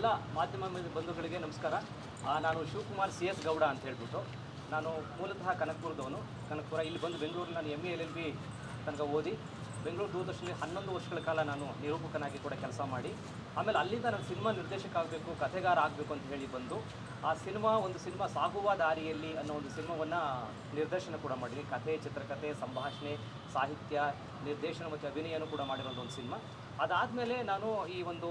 ಎಲ್ಲ ಮಾಧ್ಯಮ ಬಂಧುಗಳಿಗೆ ನಮಸ್ಕಾರ. ನಾನು ಶಿವಕುಮಾರ್ ಸಿ ಎಸ್ ಗೌಡ ಅಂತ ಹೇಳ್ಬಿಟ್ಟು ನಾನು ಮೂಲತಃ ಕನಕಪುರದವನು. ಕನಕಪುರ, ಇಲ್ಲಿ ಬಂದು ಬೆಂಗಳೂರಲ್ಲಿ ನಾನು M A L L B ತನಕ ಓದಿ, ಬೆಂಗಳೂರು ದೂರದರ್ಶನದಲ್ಲಿ ಹನ್ನೊಂದು ವರ್ಷಗಳ ಕಾಲ ನಾನು ನಿರೂಪಕನಾಗಿ ಕೂಡ ಕೆಲಸ ಮಾಡಿ, ಆಮೇಲೆ ಅಲ್ಲಿಂದ ನಾನು ಸಿನಿಮಾ ನಿರ್ದೇಶಕ ಆಗಬೇಕು, ಕಥೆಗಾರ ಆಗಬೇಕು ಅಂತ ಹೇಳಿ ಬಂದು, ಆ ಸಿನಿಮಾ ಒಂದು ಸಿನಿಮಾ ಸಾಗುವ ದಾರಿಯಲ್ಲಿ ಅನ್ನೋ ಒಂದು ಸಿನಿಮಾವನ್ನು ನಿರ್ದೇಶನ ಕೂಡ ಮಾಡಿದ್ದೀನಿ ಕಥೆ, ಚಿತ್ರಕಥೆ, ಸಂಭಾಷಣೆ, ಸಾಹಿತ್ಯ, ನಿರ್ದೇಶನ ಮತ್ತು ಅಭಿನಯನೂ ಕೂಡ ಮಾಡಿರೋದು ಒಂದು ಸಿನಿಮಾ. ಅದಾದಮೇಲೆ ನಾನು ಈ ಒಂದು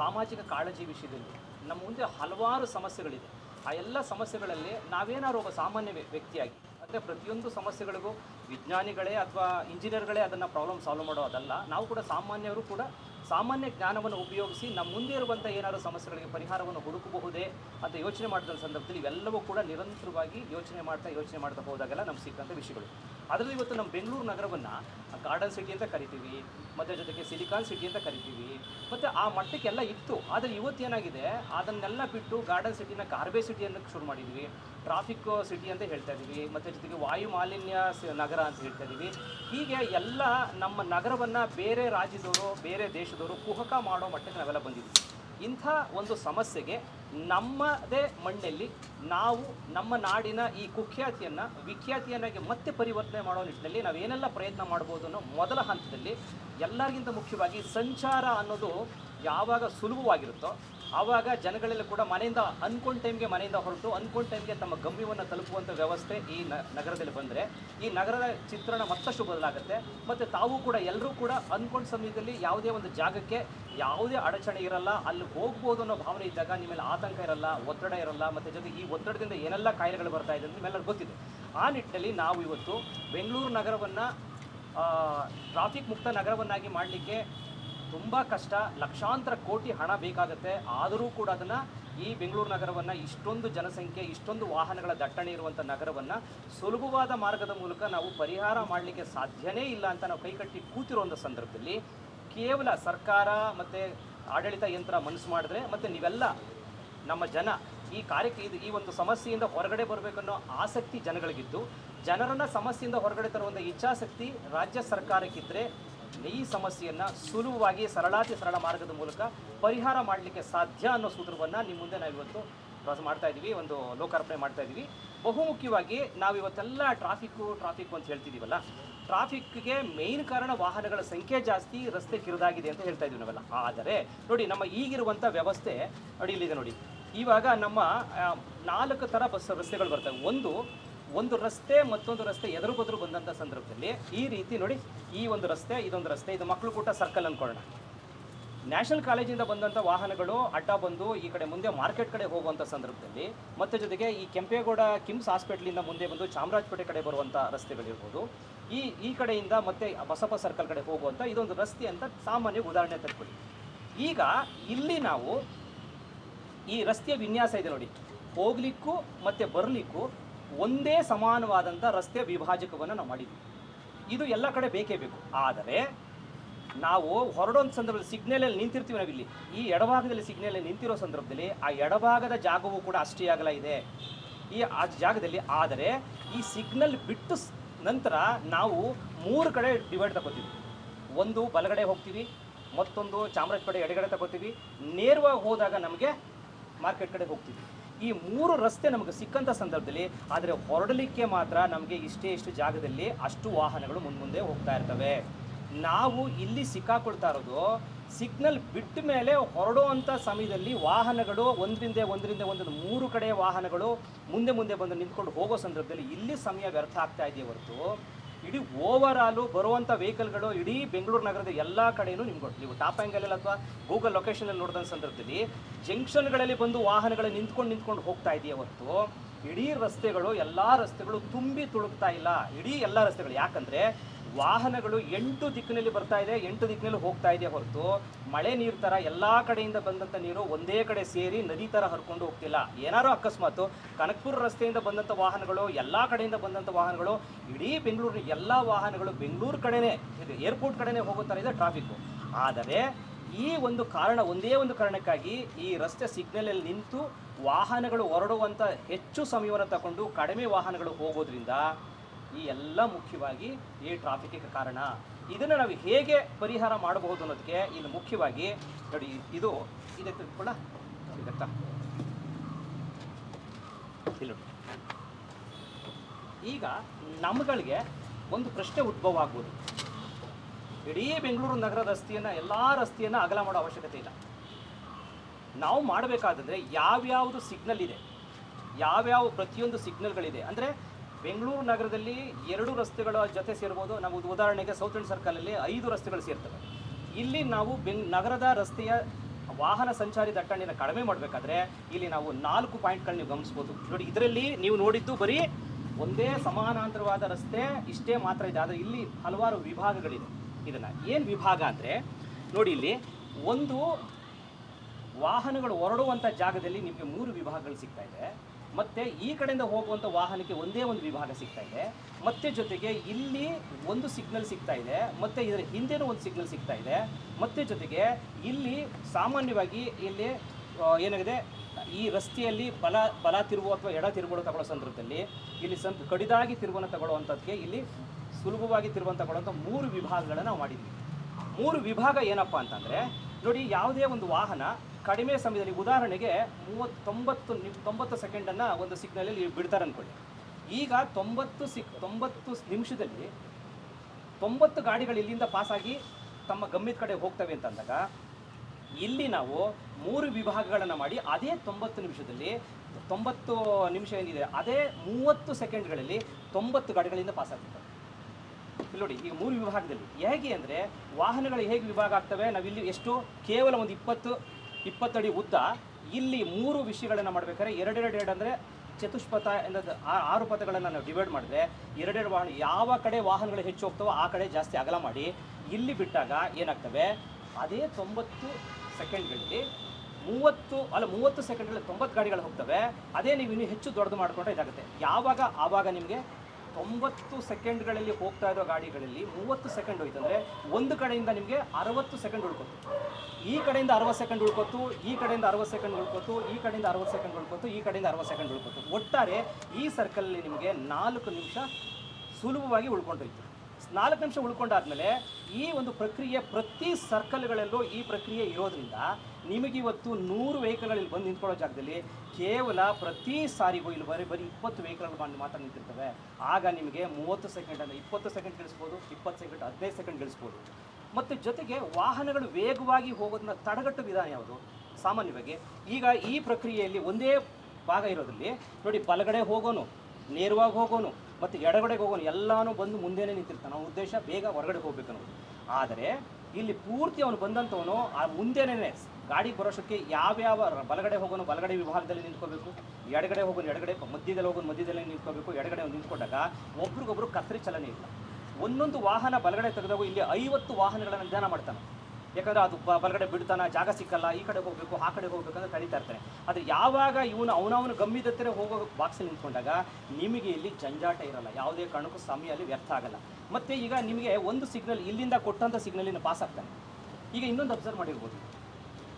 ಸಾಮಾಜಿಕ ಕಾಳಜಿ ವಿಷಯದಲ್ಲಿ ನಮ್ಮ ಮುಂದೆ ಹಲವಾರು ಸಮಸ್ಯೆಗಳಿದೆ. ಆ ಎಲ್ಲ ಸಮಸ್ಯೆಗಳಲ್ಲಿ ನಾವೇನಾದ್ರು ಒಬ್ಬ ಸಾಮಾನ್ಯ ವ್ಯಕ್ತಿಯಾಗಿ, ಅಂದರೆ ಪ್ರತಿಯೊಂದು ಸಮಸ್ಯೆಗಳಿಗೂ ವಿಜ್ಞಾನಿಗಳೇ ಅಥವಾ ಇಂಜಿನಿಯರ್ಗಳೇ ಅದನ್ನು ಪ್ರಾಬ್ಲಮ್ ಸಾಲ್ವ್ ಮಾಡೋ ಅದಲ್ಲ. ನಾವು ಕೂಡ ಸಾಮಾನ್ಯರು ಕೂಡ ಸಾಮಾನ್ಯ ಜ್ಞಾನವನ್ನು ಉಪಯೋಗಿಸಿ ನಮ್ಮ ಮುಂದೆ ಇರುವಂಥ ಏನಾದರೂ ಸಮಸ್ಯೆಗಳಿಗೆ ಪರಿಹಾರವನ್ನು ಹುಡುಕಬಹುದೇ ಅಂತ ಯೋಚನೆ ಮಾಡಿದ ಸಂದರ್ಭದಲ್ಲಿ ಇವೆಲ್ಲವೂ ಕೂಡ ನಿರಂತರವಾಗಿ ಯೋಚನೆ ಮಾಡ್ತಾ ಯೋಚನೆ ಮಾಡ್ತಾ ಹೋದಾಗೆಲ್ಲ ನಮ್ಗೆ ಸಿಕ್ಕಂಥ ವಿಷಯಗಳು. ಅದರಲ್ಲಿ ಇವತ್ತು ನಮ್ಮ ಬೆಂಗಳೂರು ನಗರವನ್ನು ಗಾರ್ಡನ್ ಸಿಟಿ ಅಂತ ಕರಿತೀವಿ ಮತ್ತು ಜೊತೆಗೆ ಸಿಲಿಕಾನ್ ಸಿಟಿ ಅಂತ ಕರಿತೀವಿ. ಮತ್ತು ಆ ಮಟ್ಟಕ್ಕೆಲ್ಲ ಇತ್ತು. ಆದರೆ ಇವತ್ತು ಏನಾಗಿದೆ? ಅದನ್ನೆಲ್ಲ ಬಿಟ್ಟು ಗಾರ್ಡನ್ ಸಿಟಿನ ಕಾರ್ಬೆ ಸಿಟಿ ಅಂತ ಶುರು ಮಾಡಿದ್ವಿ. ಟ್ರಾಫಿಕ್ ಸಿಟಿ ಅಂತ ಹೇಳ್ತಾ ಇದ್ದೀವಿ ಮತ್ತು ಜೊತೆಗೆ ವಾಯು ಮಾಲಿನ್ಯ ನಗರ ಅಂತ ಹೇಳ್ತಾ ಇದ್ದೀವಿ ಹೀಗೆ ಎಲ್ಲ ನಮ್ಮ ನಗರವನ್ನು ಬೇರೆ ರಾಜ್ಯದವರು, ಬೇರೆ ದೇಶದವರು ಕುಹಕ ಮಾಡೋ ಮಟ್ಟಕ್ಕೆ ನಾವೆಲ್ಲ ಬಂದಿದ್ದೀವಿ ಇಂಥ ಒಂದು ಸಮಸ್ಯೆಗೆ ನಮ್ಮದೇ ಮಣ್ಣಲ್ಲಿ ನಾವು ನಮ್ಮ ನಾಡಿನ ಈ ಕುಖ್ಯಾತಿಯನ್ನು, ವಿಖ್ಯಾತಿಯನ್ನಾಗಿ ಮತ್ತೆ ಪರಿವರ್ತನೆ ಮಾಡೋ ನಿಟ್ಟಿನಲ್ಲಿ ನಾವೇನೆಲ್ಲ ಪ್ರಯತ್ನ ಮಾಡ್ಬೋದು ಅನ್ನೋ ಮೊದಲ ಹಂತದಲ್ಲಿ ಎಲ್ಲರಿಗಿಂತ ಮುಖ್ಯವಾಗಿ ಸಂಚಾರ ಅನ್ನೋದು ಯಾವಾಗ ಸುಲಭವಾಗಿರುತ್ತೋ ಆವಾಗ ಜನಗಳೆಲ್ಲ ಕೂಡ ಮನೆಯಿಂದ ಅನ್ಕೊಂಡ ಟೈಮ್ಗೆ ಮನೆಯಿಂದ ಹೊರಟು, ಅನ್ಕೊಂಡ ಟೈಮ್ಗೆ ತಮ್ಮ ಗಮ್ಯವನ್ನು ತಲುಪುವಂಥ ವ್ಯವಸ್ಥೆ ಈ ನಗರದಲ್ಲಿ ಬಂದರೆ. ಈ ನಗರದ ಚಿತ್ರಣ ಮತ್ತಷ್ಟು ಬದಲಾಗುತ್ತೆ. ಮತ್ತು ತಾವು ಕೂಡ ಎಲ್ಲರೂ ಕೂಡ ಅನ್ಕೊಂಡ ಸಮಯದಲ್ಲಿ ಯಾವುದೇ ಒಂದು ಜಾಗಕ್ಕೆ ಯಾವುದೇ ಅಡಚಣೆ ಇರಲ್ಲ, ಅಲ್ಲಿ ಹೋಗ್ಬೋದು ಅನ್ನೋ ಭಾವನೆ ಇದ್ದಾಗ ನಿಮ್ಮೆಲ್ಲ ಆತಂಕ ಇರಲ್ಲ, ಒತ್ತಡ ಇರಲ್ಲ, ಮತ್ತು ಜೊತೆಗೆ ಈ ಒತ್ತಡದಿಂದ ಏನೆಲ್ಲ ಕಾಯಿಲೆಗಳು ಬರ್ತಾ ಇದೆ ಅಂತ ನಿಮ್ಮೆಲ್ಲರೂ ಗೊತ್ತಿದೆ. ಆ ನಿಟ್ಟಿನಲ್ಲಿ ನಾವು ಇವತ್ತು ಬೆಂಗಳೂರು ನಗರವನ್ನು ಟ್ರಾಫಿಕ್ ಮುಕ್ತ ನಗರವನ್ನಾಗಿ ಮಾಡಲಿಕ್ಕೆ ತುಂಬ ಕಷ್ಟ, ಲಕ್ಷಾಂತರ ಕೋಟಿ ಹಣ ಬೇಕಾಗುತ್ತೆ. ಆದರೂ ಕೂಡ ಅದನ್ನು ಈ ಬೆಂಗಳೂರು ನಗರವನ್ನು ಇಷ್ಟೊಂದು ಜನಸಂಖ್ಯೆ, ಇಷ್ಟೊಂದು ವಾಹನಗಳ ದಟ್ಟಣೆ ಇರುವಂಥ ನಗರವನ್ನು ಸುಲಭವಾದ ಮಾರ್ಗದ ಮೂಲಕ ನಾವು ಪರಿಹಾರ ಮಾಡಲಿಕ್ಕೆ ಸಾಧ್ಯನೇ ಇಲ್ಲ ಅಂತ ನಾವು ಕೈಕಟ್ಟಿ ಕೂತಿರುವಂಥ ಸಂದರ್ಭದಲ್ಲಿ ಕೇವಲ ಸರ್ಕಾರ ಮತ್ತು ಆಡಳಿತ ಯಂತ್ರ ಮನಸ್ಸು ಮಾಡಿದ್ರೆ ಮತ್ತು ನೀವೆಲ್ಲ ನಮ್ಮ ಜನ ಈ ಕಾರ್ಯಕ್ಕೆ ಇದು ಈ ಒಂದು ಸಮಸ್ಯೆಯಿಂದ ಹೊರಗಡೆ ಬರಬೇಕನ್ನೋ ಆಸಕ್ತಿ ಜನಗಳಿಗಿದ್ದು, ಜನರನ್ನ ಸಮಸ್ಯೆಯಿಂದ ಹೊರಗಡೆ ತರುವಂಥ ಇಚ್ಛಾಶಕ್ತಿ ರಾಜ್ಯ ಸರ್ಕಾರಕ್ಕಿದ್ದರೆ ಈ ಸಮಸ್ಯೆಯನ್ನು ಸುಲಭವಾಗಿ, ಸರಳಾತಿ ಸರಳ ಮಾರ್ಗದ ಮೂಲಕ ಪರಿಹಾರ ಮಾಡಲಿಕ್ಕೆ ಸಾಧ್ಯ ಅನ್ನೋ ಸೂತ್ರವನ್ನು ನಿಮ್ಮ ಮುಂದೆ ನಾವಿವತ್ತು ಪ್ರವಾಸ ಮಾಡ್ತಾ ಇದ್ದೀವಿ ಒಂದು ಲೋಕಾರ್ಪಣೆ ಮಾಡ್ತಾ ಇದ್ದೀವಿ ಬಹುಮುಖ್ಯವಾಗಿ ನಾವು ಇವತ್ತೆಲ್ಲ ಟ್ರಾಫಿಕ್ಕು ಟ್ರಾಫಿಕ್ ಅಂತ ಹೇಳ್ತಿದ್ದೀವಲ್ಲ ಟ್ರಾಫಿಕ್ಗೆ ಮೇಯ್ನ್ ಕಾರಣ ವಾಹನಗಳ ಸಂಖ್ಯೆ ಜಾಸ್ತಿ, ರಸ್ತೆ ಕಿರಿದಾಗಿದೆ ಅಂತ ಹೇಳ್ತಾ ಇದ್ದೀವಿ ನಾವೆಲ್ಲ. ಆದರೆ, ನೋಡಿ, ನಮ್ಮ ಈಗಿರುವಂಥ ವ್ಯವಸ್ಥೆ, ನೋಡಿ ಇಲ್ಲಿದೆ ನೋಡಿ. ಇವಾಗ ನಮ್ಮ ನಾಲ್ಕು ಥರ ಬಸ್ ರಸ್ತೆಗಳು ಬರ್ತವೆ. ಒಂದು ಒಂದು ರಸ್ತೆ ಮತ್ತೊಂದು ರಸ್ತೆ ಎದುರು ಬದುರು ಬಂದಂಥ ಸಂದರ್ಭದಲ್ಲಿ ಈ ರೀತಿ ನೋಡಿ ಈ ಒಂದು ರಸ್ತೆ, ಇದೊಂದು ರಸ್ತೆ, ಇದು ಮಕ್ಕಳು ಕೂಟ ಸರ್ಕಲ್ ಅನ್ಕೊಳ್ಳೋಣ. ನ್ಯಾಷನಲ್ ಕಾಲೇಜಿಂದ ಬಂದಂಥ ವಾಹನಗಳು ಅಡ್ಡ ಬಂದು ಈ ಕಡೆ ಮುಂದೆ ಮಾರ್ಕೆಟ್ ಕಡೆ ಹೋಗುವಂಥ ಸಂದರ್ಭದಲ್ಲಿ, ಮತ್ತು ಜೊತೆಗೆ ಈ ಕೆಂಪೇಗೌಡ ಕಿಮ್ಸ್ ಹಾಸ್ಪಿಟ್ಲಿಂದ ಮುಂದೆ ಬಂದು ಚಾಮರಾಜಪೇಟೆ ಕಡೆ ಬರುವಂಥ ರಸ್ತೆಗಳಿರ್ಬೋದು. ಈ ಈ ಕಡೆಯಿಂದ ಮತ್ತೆ ಬಸಪ್ಪ ಸರ್ಕಲ್ ಕಡೆ ಹೋಗುವಂಥ ಇದೊಂದು ರಸ್ತೆ ಅಂತ ಸಾಮಾನ್ಯ ಉದಾಹರಣೆ ತರ್ಕೊಳ್ಳಿ ಈಗ ಇಲ್ಲಿ ನಾವು ಈ ರಸ್ತೆಯ ವಿನ್ಯಾಸ ಇದೆ ನೋಡಿ. ಹೋಗ್ಲಿಕ್ಕೂ ಮತ್ತು ಬರಲಿಕ್ಕೂ ಒಂದೇ ಸಮಾನವಾದಂಥ ರಸ್ತೆ ವಿಭಾಜಕವನ್ನು ನಾವು ಮಾಡಿದ್ವಿ. ಇದು ಎಲ್ಲ ಕಡೆ ಬೇಕೇ ಬೇಕು. ಆದರೆ ನಾವು ಹೊರಡೋಂಥ ಸಂದರ್ಭದಲ್ಲಿ ಸಿಗ್ನಲಲ್ಲಿ ನಿಂತಿರ್ತೀವಿ ನಾವಿಲ್ಲಿ. ಈ ಎಡಭಾಗದಲ್ಲಿ ಸಿಗ್ನಲಲ್ಲಿ ನಿಂತಿರೋ ಸಂದರ್ಭದಲ್ಲಿ ಆ ಎಡಭಾಗದ ಜಾಗವೂ ಕೂಡ ಅಷ್ಟೇ ಆಗಲ ಇದೆ? ಈ ಆ ಜಾಗದಲ್ಲಿ ಆದರೆ ಈ ಸಿಗ್ನಲ್ ಬಿಟ್ಟು ನಂತರ ನಾವು ಮೂರು ಕಡೆ ಡಿವೈಡ್ ತಗೋತೀವಿ. ಒಂದು ಬಲಗಡೆ ಹೋಗ್ತೀವಿ, ಮತ್ತೊಂದು ಚಾಮರಾಜಪೇಟೆ ಎಡಗಡೆ ತಗೋತೀವಿ. ನೇರವಾಗಿ ಹೋದಾಗ ನಮಗೆ ಮಾರ್ಕೆಟ್ ಕಡೆ ಹೋಗ್ತೀವಿ. ಈ ಮೂರು ರಸ್ತೆ ನಮಗೆ ಸಿಕ್ಕಂಥ ಸಂದರ್ಭದಲ್ಲಿ, ಆದರೆ ಹೊರಡಲಿಕ್ಕೆ ಮಾತ್ರ ನಮಗೆ ಇಷ್ಟೇ ಇಷ್ಟು ಜಾಗದಲ್ಲಿ ಅಷ್ಟು ವಾಹನಗಳು ಮುಂದೆ ಹೋಗ್ತಾ ಇರ್ತವೆ. ನಾವು ಇಲ್ಲಿ ಸಿಕ್ಕಾಕೊಳ್ತಾ ಇರೋದು, ಸಿಗ್ನಲ್ ಬಿಟ್ಟ ಮೇಲೆ ಹೊರಡುವಂಥ ಸಮಯದಲ್ಲಿ ವಾಹನಗಳು ಒಂದರಿಂದ ಒಂದರಿಂದ ಒಂದೊಂದು ಮೂರು ಕಡೆ ವಾಹನಗಳು ಮುಂದೆ ಮುಂದೆ ಬಂದು ನಿಂತ್ಕೊಂಡು ಹೋಗೋ ಸಂದರ್ಭದಲ್ಲಿ ಇಲ್ಲಿ ಸಮಯ ವ್ಯರ್ಥ ಆಗ್ತಾ ಇದೆಯೇ ಹೊರತು ಇಡೀ ಓವರ್ ಆಲು ಬರುವಂಥ ವೆಹಿಕಲ್ಗಳು ಇಡೀ ಬೆಂಗಳೂರು ನಗರದ ಎಲ್ಲ ಕಡೆಯೂ ನಿಮ್ಗೆ ನೀವು ಟಾಪ್ ಆ್ಯಂಗಲಲ್ಲಿ ಅಥವಾ ಗೂಗಲ್ ಲೊಕೇಶನಲ್ಲಿ ನೋಡಿದ ಸಂದರ್ಭದಲ್ಲಿ ಜಂಕ್ಷನ್ಗಳಲ್ಲಿ ಬಂದು ವಾಹನಗಳು ನಿಂತ್ಕೊಂಡು ನಿಂತ್ಕೊಂಡು ಹೋಗ್ತಾ ಇದೆಯಾ ಹೊರತು ಇಡೀ ರಸ್ತೆಗಳು ಎಲ್ಲ ರಸ್ತೆಗಳು ತುಂಬಿ ತುಳುಕ್ತಾ ಇಲ್ಲ. ಇಡೀ ಎಲ್ಲ ರಸ್ತೆಗಳು. ಯಾಕಂದರೆ ವಾಹನಗಳು ಎಂಟು ದಿಕ್ಕಿನಲ್ಲಿ ಬರ್ತಾ ಇದೆ, ಎಂಟು ದಿಕ್ಕಿನಲ್ಲಿ ಹೋಗ್ತಾ ಇದೆ ಹೊರತು ಮಳೆ ನೀರು ಥರ ಎಲ್ಲ ಕಡೆಯಿಂದ ಬಂದಂಥ ನೀರು ಒಂದೇ ಕಡೆ ಸೇರಿ ನದಿ ಥರ ಹರ್ಕೊಂಡು ಹೋಗ್ತಿಲ್ಲ. ಏನಾರು ಅಕಸ್ಮಾತು ಕನಕಪುರ ರಸ್ತೆಯಿಂದ ಬಂದಂಥ ವಾಹನಗಳು, ಎಲ್ಲ ಕಡೆಯಿಂದ ಬಂದಂಥ ವಾಹನಗಳು, ಇಡೀ ಬೆಂಗಳೂರಿನ ಎಲ್ಲ ವಾಹನಗಳು ಬೆಂಗಳೂರು ಕಡೆನೇ ಏರ್ಪೋರ್ಟ್ ಕಡೆನೇ ಹೋಗೋ ಥರ ಇದೆ ಟ್ರಾಫಿಕ್ಕು ಆದರೆ ಈ ಒಂದು ಕಾರಣ, ಒಂದೇ ಒಂದು ಕಾರಣಕ್ಕಾಗಿ ಈ ರಸ್ತೆ ಸಿಗ್ನಲಲ್ಲಿ ನಿಂತು ವಾಹನಗಳು ಹೊರಡುವಂಥ ಹೆಚ್ಚು ಸಮಯವನ್ನು ತಗೊಂಡು ಕಡಿಮೆ ವಾಹನಗಳು ಹೋಗೋದ್ರಿಂದ ಈ ಎಲ್ಲ ಮುಖ್ಯವಾಗಿ ಈ ಟ್ರಾಫಿಕ್ಗೆ ಕಾರಣ. ಇದನ್ನು ನಾವು ಹೇಗೆ ಪರಿಹಾರ ಮಾಡಬಹುದು ಅನ್ನೋದಕ್ಕೆ ಇಲ್ಲಿ ಮುಖ್ಯವಾಗಿ ನೋಡಿ, ಇದು ಇದೆ ತಿಳ್ಕೊಳ್ಳ ಇಲ್ಲಿ ಈಗ ನಮ್ಗಳಿಗೆ ಒಂದು ಪ್ರಶ್ನೆ ಉದ್ಭವ ಆಗ್ಬೋದು ಇಡೀ ಬೆಂಗಳೂರು ನಗರ ರಸ್ತೆಯನ್ನು, ಎಲ್ಲ ರಸ್ತೆಯನ್ನು ಅಗಲ ಮಾಡೋ ಅವಶ್ಯಕತೆ ಇಲ್ಲ. ನಾವು ಮಾಡಬೇಕಾದ್ರೆ ಯಾವ್ಯಾವುದು ಸಿಗ್ನಲ್ ಇದೆ, ಯಾವ್ಯಾವ ಪ್ರತಿಯೊಂದು ಸಿಗ್ನಲ್ಗಳಿದೆ ಅಂದರೆ ಬೆಂಗಳೂರು ನಗರದಲ್ಲಿ ಎರಡು ರಸ್ತೆಗಳ ಜೊತೆ ಸೇರ್ಬೋದು. ನಾವು ಉದಾಹರಣೆಗೆ ಸೌತ್ ಇಂಡ್ ಸರ್ಕಲಲ್ಲಿ ಐದು ರಸ್ತೆಗಳು ಸೇರ್ತವೆ. ಇಲ್ಲಿ ನಾವು ಬೆಂಗ್ ನಗರದ ರಸ್ತೆಯ ವಾಹನ ಸಂಚಾರಿ ದಟ್ಟಣೆಯನ್ನು ಕಡಿಮೆ ಮಾಡಬೇಕಾದ್ರೆ ಇಲ್ಲಿ ನಾವು ನಾಲ್ಕು ಪಾಯಿಂಟ್ಗಳನ್ನ ನೀವು ಗಮನಿಸ್ಬೋದು. ನೋಡಿ, ಇದರಲ್ಲಿ ನೀವು ನೋಡಿದ್ದು ಬರೀ ಒಂದೇ ಸಮಾನಾಂತರವಾದ ರಸ್ತೆ, ಇಷ್ಟೇ ಮಾತ್ರ ಇದೆ. ಆದರೆ ಇಲ್ಲಿ ಹಲವಾರು ವಿಭಾಗಗಳಿದೆ ಇದನ್ನು. ಏನು ವಿಭಾಗ ಅಂದರೆ, ನೋಡಿ ಇಲ್ಲಿ ಒಂದು ವಾಹನಗಳು ಹೊರಡುವಂಥ ಜಾಗದಲ್ಲಿ ನಿಮಗೆ ಮೂರು ವಿಭಾಗಗಳು ಸಿಗ್ತಾ ಇದೆ. ಮತ್ತೆ ಈ ಕಡೆಯಿಂದ ಹೋಗುವಂಥ ವಾಹನಕ್ಕೆ ಒಂದೇ ಒಂದು ವಿಭಾಗ ಸಿಗ್ತಾ ಇದೆ. ಮತ್ತೆ ಜೊತೆಗೆ ಇಲ್ಲಿ ಒಂದು ಸಿಗ್ನಲ್ ಸಿಗ್ತಾ ಇದೆ. ಮತ್ತೆ ಇದರ ಹಿಂದೆನೂ ಒಂದು ಸಿಗ್ನಲ್ ಸಿಗ್ತಾ ಇದೆ. ಮತ್ತೆ ಜೊತೆಗೆ ಇಲ್ಲಿ ಸಾಮಾನ್ಯವಾಗಿ ಇಲ್ಲಿ ಏನಾಗಿದೆ? ಈ ರಸ್ತೆಯಲ್ಲಿ ಬಲ ಬಲ ತಿರುವು ಅಥವಾ ಎಡ ತಿರುವುಗಳು ತಗೊಳ್ಳೋ ಸಂದರ್ಭದಲ್ಲಿ ಇಲ್ಲಿ ಸಂ, ಕಡಿದಾಗಿ ತಿರುವನ್ನು ತಗೊಳ್ಳುವಂಥದ್ದಕ್ಕೆ ಇಲ್ಲಿ ಸುಲಭವಾಗಿ ತಿರುವನ್ನು ತಗೊಳ್ಳುವಂಥ ಮೂರು ವಿಭಾಗಗಳನ್ನು ನಾವು ಮಾಡಿದ್ವಿ. ಮೂರು ವಿಭಾಗ ಏನಪ್ಪ ಅಂತಂದರೆ, ನೋಡಿ ಯಾವುದೇ ಒಂದು ವಾಹನ ಕಡಿಮೆ ಸಮಯದಲ್ಲಿ ಉದಾಹರಣೆಗೆ ಮೂವತ್ತು ತೊಂಬತ್ತು ನಿ ತೊಂಬತ್ತು ಸೆಕೆಂಡನ್ನು ಒಂದು ಸಿಗ್ನಲಲ್ಲಿ ಬಿಡ್ತಾರೆ ಅಂದ್ಕೊಳ್ಳಿ ಈಗ ತೊಂಬತ್ತು ಸಿಕ್ ತೊಂಬತ್ತು ನಿಮಿಷದಲ್ಲಿ ತೊಂಬತ್ತು ಗಾಡಿಗಳು ಇಲ್ಲಿಂದ ಪಾಸಾಗಿ ತಮ್ಮ ಗಮ್ಯದ ಕಡೆ ಹೋಗ್ತವೆ ಅಂತಂದಾಗ ಇಲ್ಲಿ ನಾವು ಮೂರು ವಿಭಾಗಗಳನ್ನು ಮಾಡಿ ಅದೇ ತೊಂಬತ್ತು ನಿಮಿಷದಲ್ಲಿ ತೊಂಬತ್ತು ನಿಮಿಷ ಏನಿದೆ ಅದೇ ಮೂವತ್ತು ಸೆಕೆಂಡ್ಗಳಲ್ಲಿ ತೊಂಬತ್ತು ಗಾಡಿಗಳಿಂದ ಪಾಸ್ ಇಲ್ಲಿ ನೋಡಿ, ಈಗ ಮೂರು ವಿಭಾಗದಲ್ಲಿ ಹೇಗೆ ಅಂದರೆ ವಾಹನಗಳು ಹೇಗೆ ವಿಭಾಗ ಆಗ್ತವೆ? ನಾವಿಲ್ಲಿ ಎಷ್ಟು? ಕೇವಲ ಒಂದು ಇಪ್ಪತ್ತು ಇಪ್ಪತ್ತಡಿ ಉದ್ದ, ಇಲ್ಲಿ ಮೂರು ವಿಷಯಗಳನ್ನು ಮಾಡ್ಬೇಕಾದ್ರೆ ಎರಡೆರಡು ಎರಡು ಅಂದರೆ ಚತುಷ್ಪಥ ಎಂದ ಆರು ಪಥಗಳನ್ನು ನಾವು ಡಿವೈಡ್ ಮಾಡಿದ್ರೆ ಎರಡೆರಡು ವಾಹನ ಯಾವ ಕಡೆ ವಾಹನಗಳು ಹೆಚ್ಚು ಹೋಗ್ತವೋ ಆ ಕಡೆ ಜಾಸ್ತಿ ಅಗಲ ಮಾಡಿ ಇಲ್ಲಿ ಬಿಟ್ಟಾಗ ಏನಾಗ್ತವೆ? ಅದೇ ತೊಂಬತ್ತು ಸೆಕೆಂಡ್ಗಳಲ್ಲಿ ಮೂವತ್ತು ಅಲ್ಲ, ಮೂವತ್ತು ಸೆಕೆಂಡ್ಗಳಲ್ಲಿ ತೊಂಬತ್ತು ಗಾಡಿಗಳು ಹೋಗ್ತವೆ. ಅದೇ ನೀವು ಇನ್ನೂ ಹೆಚ್ಚು ದೊಡ್ಡದು ಮಾಡಿಕೊಂಡ್ರೆ ಇದಾಗುತ್ತೆ. ಯಾವಾಗ? ಆವಾಗ ನಿಮಗೆ ತೊಂಬತ್ತು ಸೆಕೆಂಡ್ಗಳಲ್ಲಿ ಹೋಗ್ತಾ ಇರೋ ಗಾಡಿಗಳಲ್ಲಿ ಮೂವತ್ತು ಸೆಕೆಂಡ್ ಹೋಯ್ತು ಅಂದರೆ ಒಂದು ಕಡೆಯಿಂದ ನಿಮಗೆ ಅರವತ್ತು ಸೆಕೆಂಡ್ ಉಳ್ಕೊತು ಈ ಕಡೆಯಿಂದ ಅರವತ್ತು ಸೆಕೆಂಡ್ ಉಳ್ಕೊತು ಈ ಕಡೆಯಿಂದ ಅರವತ್ತು ಸೆಕೆಂಡ್ ಉಳ್ಕೊತು ಈ ಕಡೆಯಿಂದ ಅರವತ್ತು ಸೆಕೆಂಡ್ ಉಳ್ಕೊತು ಈ ಕಡೆಯಿಂದ ಅರವತ್ತು ಸೆಕೆಂಡ್ ಉಳ್ಕೊತು ಒಟ್ಟಾರೆ ಈ ಸರ್ಕಲಲ್ಲಿ ನಿಮಗೆ ನಾಲ್ಕು ನಿಮಿಷ ಸುಲಭವಾಗಿ ಉಳ್ಕೊಂಡೋಯ್ತು ನಾಲ್ಕು ನಿಮಿಷ ಉಳ್ಕೊಂಡಾದ್ಮೇಲೆ ಈ ಒಂದು ಪ್ರಕ್ರಿಯೆ ಪ್ರತಿ ಸರ್ಕಲ್ಗಳಲ್ಲೂ ಈ ಪ್ರಕ್ರಿಯೆ ಇರೋದ್ರಿಂದ ನಿಮಗಿವತ್ತು ನೂರು ವೆಹಿಕಲ್ಗಳಲ್ಲಿ ಬಂದು ನಿಂತ್ಕೊಳ್ಳೋ ಜಾಗದಲ್ಲಿ ಕೇವಲ ಪ್ರತಿ ಸಾರಿಗೂ ಇಲ್ಲಿ ಬರೀ ಬರೀ ಇಪ್ಪತ್ತು ವೆಹಿಕಲ್ಗಳು ಬಂದು ಮಾತ್ರ ನಿಂತಿರ್ತವೆ. ಆಗ ನಿಮಗೆ ಮೂವತ್ತು ಸೆಕೆಂಡ್ ಅಂದರೆ ಇಪ್ಪತ್ತು ಸೆಕೆಂಡ್ ಗಳಿಸ್ಬೋದು, ಇಪ್ಪತ್ತು ಸೆಕೆಂಡ್, ಹದಿನೈದು ಸೆಕೆಂಡ್ ಗಳಿಸ್ಬೋದು. ಮತ್ತು ಜೊತೆಗೆ ವಾಹನಗಳು ವೇಗವಾಗಿ ಹೋಗೋದನ್ನ ತಡೆಗಟ್ಟೋ ವಿಧಾನ ಯಾವುದು? ಸಾಮಾನ್ಯವಾಗಿ ಈಗ ಈ ಪ್ರಕ್ರಿಯೆಯಲ್ಲಿ ಒಂದೇ ಭಾಗ ಇರೋದ್ರಲ್ಲಿ ನೋಡಿ ಬಲಗಡೆ ಹೋಗೋನು, ನೇರವಾಗಿ ಹೋಗೋನು ಮತ್ತು ಎಡಗಡೆಗೆ ಹೋಗೋನು, ಎಲ್ಲಾನು ಬಂದು ಮುಂದೆನೇ ನಿಂತಿರ್ತಾನೆ. ಅವನ ಉದ್ದೇಶ ಬೇಗ ಹೊರಗಡೆ ಹೋಗ್ಬೇಕು ಅನ್ನೋದು ಆದರೆ, ಇಲ್ಲಿ ಪೂರ್ತಿ ಅವನು ಬಂದಂಥವನು ಆ ಮುಂದೆನೇ ಗಾಡಿ ಬರೋಷಕ್ಕೆ ಯಾವ್ಯಾವ ಬಲಗಡೆ ಹೋಗೋನು, ಬಲಗಡೆ ವಿಭಾಗದಲ್ಲಿ ನಿಂತ್ಕೋಬೇಕು, ಎಡಗಡೆ ಹೋಗೋನು, ಎಡಗಡೆ ಮಧ್ಯದಲ್ಲಿ ಹೋಗೋನು, ಮಧ್ಯದಲ್ಲಿ ನಿಂತ್ಕೋಬೇಕು, ಎಡಗಡೆ ಅವ್ನು ನಿಂತ್ಕೊಂಡಾಗ ಒಬ್ರಿಗೊಬ್ರು ಕತ್ತರಿ ಚಲನೆ ಇಲ್ಲ. ಒಂದೊಂದು ವಾಹನ ಬಲಗಡೆ ತೆಗೆದಾಗ, ಇಲ್ಲಿ ಐವತ್ತು ವಾಹನಗಳನ್ನು ನಿಧಾನ ಮಾಡ್ತಾನೆ. ಯಾಕಂದ್ರೆ ಅದು ಬಲಗಡೆ ಬಿಡ್ತಾನ, ಜಾಗ ಸಿಕ್ಕಲ್ಲ, ಈ ಕಡೆ ಹೋಗಬೇಕು, ಆ ಕಡೆ ಹೋಗ್ಬೇಕು ಅಂತ ಕರೀತಾ ಇರ್ತಾನೆ ಆದರೆ ಯಾವಾಗ ಇವನು ಅವನವನು ಗಮ್ಯದತ್ತರೆ ಹೋಗೋ ಬಾಕ್ಸಲ್ಲಿ ನಿಂತ್ಕೊಂಡಾಗ ನಿಮಗೆ ಇಲ್ಲಿ ಜಂಜಾಟ ಇರಲ್ಲ, ಯಾವುದೇ ಕಾರಣಕ್ಕೂ ಸಮಯ ಅಲ್ಲಿ ವ್ಯರ್ಥ ಆಗಲ್ಲ. ಮತ್ತೆ ಈಗ ನಿಮಗೆ ಒಂದು ಸಿಗ್ನಲ್ ಇಲ್ಲಿಂದ ಕೊಟ್ಟಂಥ ಸಿಗ್ನಲಿನ ಪಾಸ್ ಆಗ್ತಾನೆ. ಈಗ ಇನ್ನೊಂದು ಅಬ್ಸರ್ವ್ ಮಾಡಿರ್ಬೋದು.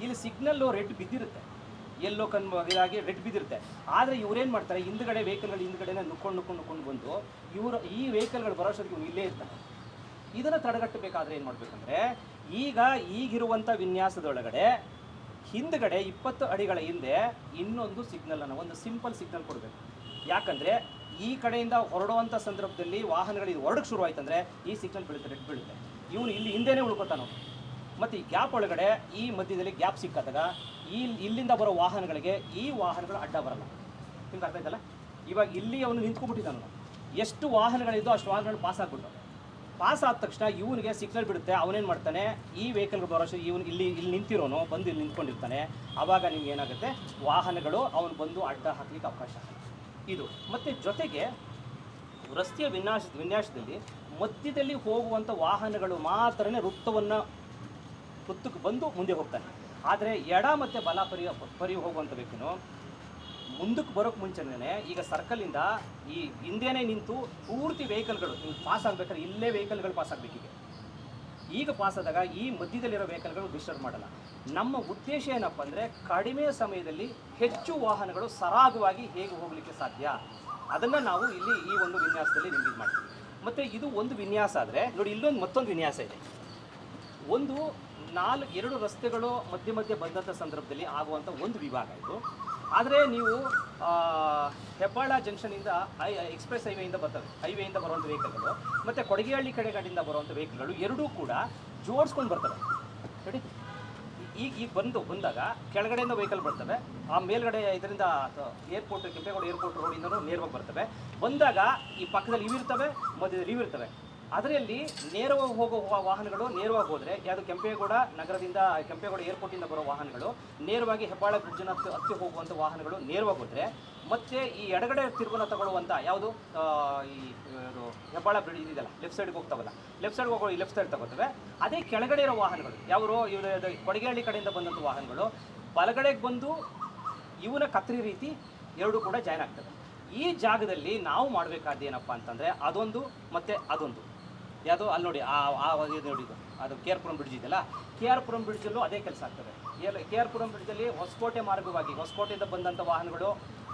ಇಲ್ಲಿ ಸಿಗ್ನಲ್ಲು ರೆಡ್ ಬಿದ್ದಿರುತ್ತೆ. ಎಲ್ಲೋ ಕನ್ ಇದಾಗಿ ರೆಡ್ ಬಿದ್ದಿರುತ್ತೆ. ಆದರೆ ಇವ್ರೇನು ಮಾಡ್ತಾರೆ? ಹಿಂದ್ಗಡೆ ವೆಹಿಕಲ್ಗಳು ಹಿಂದ್ಗಡೆನೇ ನುಕ್ಕೊಂಡು ನುಕ್ಕೊಂಡು ನುಕ್ಕೊಂಡು ಬಂದು ಇವರು ಈ ವೆಹಿಕಲ್ಗಳು ಬರೋಷ್ಟೊತ್ತಿಗೆ ಇವ್ನು ಇಲ್ಲೇ ಇರ್ತಾನೆ. ಇದನ್ನು ತಡೆಗಟ್ಟಬೇಕಾದ್ರೆ ಏನು ಮಾಡಬೇಕಂದ್ರೆ ಈಗ ಈಗಿರುವಂಥ ವಿನ್ಯಾಸದೊಳಗಡೆ ಹಿಂದ್ಗಡೆ ಇಪ್ಪತ್ತು ಅಡಿಗಳ ಹಿಂದೆ ಇನ್ನೊಂದು ಸಿಗ್ನಲನ್ನು ಒಂದು ಸಿಂಪಲ್ ಸಿಗ್ನಲ್ ಕೊಡಬೇಕು. ಯಾಕಂದರೆ ಈ ಕಡೆಯಿಂದ ಹೊರಡುವಂಥ ಸಂದರ್ಭದಲ್ಲಿ ವಾಹನಗಳು ಇದು ಹೊರಡಕ್ಕೆ ಶುರು ಆಯ್ತಂದ್ರೆ ಈ ಸಿಗ್ನಲ್ ಬೀಳುತ್ತೆ ಬೀಳುತ್ತೆ. ಇವನು ಇಲ್ಲಿ ಹಿಂದೆನೇ ಉಳ್ಕೊತಾನು ಮತ್ತು ಈ ಗ್ಯಾಪ್ ಒಳಗಡೆ ಈ ಮಧ್ಯದಲ್ಲಿ ಗ್ಯಾಪ್ ಸಿಕ್ಕಾದಾಗ ಈ ಇಲ್ಲಿಂದ ಬರೋ ವಾಹನಗಳಿಗೆ ಈ ವಾಹನಗಳು ಅಡ್ಡ ಬರಲ್ಲ. ನಿಮ್ಗೆ ಅರ್ಥ ಆಯ್ತಲ್ಲ? ಇವಾಗ ಇಲ್ಲಿ ಅವನು ನಿಂತ್ಕೊಂಡ್ಬಿಟ್ಟಿದ್ದಾನು ಎಷ್ಟು ವಾಹನಗಳಿದ್ದೋ ಅಷ್ಟು ವಾಹನಗಳು ಪಾಸ್ ಆಗ್ಬಿಟ್ಟು ಪಾಸ್ ಆದ ತಕ್ಷಣ ಇವನಿಗೆ ಸಿಗ್ನಲ್ ಬಿಡುತ್ತೆ, ಅವನೇನು ಮಾಡ್ತಾನೆ, ಈ ವೆಹಿಕಲ್ಗೆ ಬರೋಷ್ಟು ಇವನು ಇಲ್ಲಿ ಇಲ್ಲಿ ನಿಂತಿರೋನು, ಬಂದು ಇಲ್ಲಿ ನಿಂತ್ಕೊಂಡಿರ್ತಾನೆ. ಆವಾಗ ನಿಮ್ಗೆ ಏನಾಗುತ್ತೆ? ವಾಹನಗಳು ಅವನು ಬಂದು ಅಡ್ಡ ಹಾಕ್ಲಿಕ್ಕೆ ಅವಕಾಶ. ಇದು. ಮತ್ತು ಜೊತೆಗೆ ರಸ್ತೆಯ ವಿನ್ಯಾಸ, ವಿನ್ಯಾಸದಲ್ಲಿ ಮಧ್ಯದಲ್ಲಿ ಹೋಗುವಂಥ ವಾಹನಗಳು ಮಾತ್ರನೇ ವೃತ್ತವನ್ನು ವೃತ್ತಕ್ಕೆ ಬಂದು ಮುಂದೆ ಹೋಗ್ತಾನೆ. ಆದರೆ ಎಡ ಮತ್ತು ಬಲ ಪರಿ ಪರಿ ಹೋಗುವಂಥ ವ್ಯಕ್ತಿನು ಮುಂದಕ್ಕೆ ಬರೋಕ್ಕೆ ಮುಂಚೆನೇ ಈಗ ಸರ್ಕಲಿಂದ ಈ ಹಿಂದೇನೆ ನಿಂತು ಪೂರ್ತಿ ವೆಹಿಕಲ್ಗಳು ನೀವು ಪಾಸ್ ಆಗಬೇಕಾದ್ರೆ ಇಲ್ಲೇ ವೆಹಿಕಲ್ಗಳು ಪಾಸ್ ಆಗಬೇಕು ಈಗ. ಪಾಸ್ ಆದಾಗ ಈ ಮಧ್ಯದಲ್ಲಿರೋ ವೆಹಿಕಲ್ಗಳು ಡಿಸ್ಟರ್ಬ್ ಮಾಡಲ್ಲ. ನಮ್ಮ ಉದ್ದೇಶ ಏನಪ್ಪ ಅಂದರೆ ಕಡಿಮೆ ಸಮಯದಲ್ಲಿ ಹೆಚ್ಚು ವಾಹನಗಳು ಸರಾಗವಾಗಿ ಹೇಗೆ ಹೋಗಲಿಕ್ಕೆ ಸಾಧ್ಯ? ಅದನ್ನು ನಾವು ಇಲ್ಲಿ ಈ ಒಂದು ವಿನ್ಯಾಸದಲ್ಲಿ ನಿಮಗೆ ಮಾಡ್ತೀವಿ. ಮತ್ತು ಇದು ಒಂದು ವಿನ್ಯಾಸ ಆದರೆ, ನೋಡಿ ಇಲ್ಲೊಂದು ಮತ್ತೊಂದು ವಿನ್ಯಾಸ ಇದೆ. ಒಂದು ನಾಲ್ಕು, ಎರಡು ರಸ್ತೆಗಳು ಮಧ್ಯೆ ಮಧ್ಯೆ ಬಂದಂಥ ಸಂದರ್ಭದಲ್ಲಿ ಆಗುವಂಥ ಒಂದು ವಿಭಾಗ ಇದು. ಆದರೆ ನೀವು ಹೆಬ್ಬಾಳ ಜಂಕ್ಷನಿಂದ ಐ ಎಕ್ಸ್ಪ್ರೆಸ್ ಹೈವೇಯಿಂದ ಬರ್ತವೆ. ಹೈವೇಯಿಂದ ಬರುವಂಥ ವೆಹಿಕಲ್ಗಳು, ಮತ್ತು ಕೊಡಗೇಹಳ್ಳಿ ಕಡೆಯಿಂದ ಬರುವಂಥ ವೆಹಿಕಲ್ಗಳು, ಎರಡೂ ಕೂಡ ಜೋಡಿಸ್ಕೊಂಡು ಬರ್ತವೆ. ನೋಡಿ ಈಗ ಈಗ ಬಂದು, ಬಂದಾಗ ಕೆಳಗಡೆಯಿಂದ ವೆಹಿಕಲ್ ಬರ್ತವೆ. ಆ ಮೇಲ್ಗಡೆ ಇದರಿಂದ ಏರ್ಪೋರ್ಟ್ ಕೆಂಪೇಗೌಡ ಏರ್ಪೋರ್ಟ್ ರೋಡಿಂದನೂ ನೇರವಾಗಿ ಬರ್ತವೆ. ಬಂದಾಗ ಈ ಪಕ್ಕದಲ್ಲಿ ಇವಿರ್ತವೆ ಮಧ್ಯದಲ್ಲಿ ಇವಿರ್ತವೆ ಅದರಲ್ಲಿ ನೇರವಾಗಿ ಹೋಗೋ ವಾಹನಗಳು ನೇರವಾಗಿ ಹೋದರೆ, ಯಾವುದು ಕೆಂಪೇಗೌಡ ನಗರದಿಂದ, ಕೆಂಪೇಗೌಡ ಏರ್ಪೋರ್ಟಿಂದ ಬರೋ ವಾಹನಗಳು, ನೇರವಾಗಿ ಹೆಬ್ಬಾಳ ಬ್ರಿಡ್ಜನ್ನ ಹತ್ತಿ ಹತ್ತಿ ಹೋಗುವಂಥ ವಾಹನಗಳು ನೇರವಾಗಿ ಹೋದರೆ, ಮತ್ತೆ ಈ ಎಡಗಡೆ ತಿರುಗುನ ತಗೊಳ್ಳುವಂಥ ಯಾವುದು ಈ ಹೆಬ್ಬಾಳ ಬ್ರಿಡ್ಜ್ ಇದೆಯಲ್ಲ ಲೆಫ್ಟ್ ಸೈಡ್ಗೆ ಹೋಗ್ತಾವಲ್ಲ ಲೆಫ್ಟ್ ಸೈಡ್ಗೆ ಹೋಗೋ ಲೆಫ್ಟ್ ಸೈಡ್ ತಗೋತವೆ ಅದೇ ಕೆಳಗಡೆ ಇರೋ ವಾಹನಗಳು, ಯಾವರು ಇವರು ಕೊಡಗೇಹಳ್ಳಿ ಕಡೆಯಿಂದ ಬಂದಂಥ ವಾಹನಗಳು, ಬಲಗಡೆಗೆ ಬಂದು ಇವನ ಕತ್ರಿ ರೀತಿ ಎರಡು ಕೂಡ ಜಾಯ್ನ್ ಆಗ್ತವೆ. ಈ ಜಾಗದಲ್ಲಿ ನಾವು ಮಾಡಬೇಕಾದ ಏನಪ್ಪ ಅಂತಂದರೆ, ಅದೊಂದು ಮತ್ತು ಅದೊಂದು. ಯಾವುದು ಅಲ್ಲಿ ನೋಡಿ, ಆ ಆ ಇದು ನೋಡಿ ಇದು. ಅದು ಕೆ ಆರ್ ಪುರಂ ಬ್ರಿಡ್ಜ್ ಇದೆಯಲ್ಲ, ಕೆ ಆರ್ ಪುರಂ ಬ್ರಿಡ್ಜಲ್ಲೂ ಅದೇ ಕೆಲಸ ಆಗ್ತದೆ. ಕೆ ಆರ್ ಪುರಂ ಬ್ರಿಡ್ಜಲ್ಲಿ ಹೊಸಕೋಟೆ ಮಾರ್ಗವಾಗಿ, ಹೊಸಕೋಟೆಯಿಂದ ಬಂದಂಥ ವಾಹನಗಳು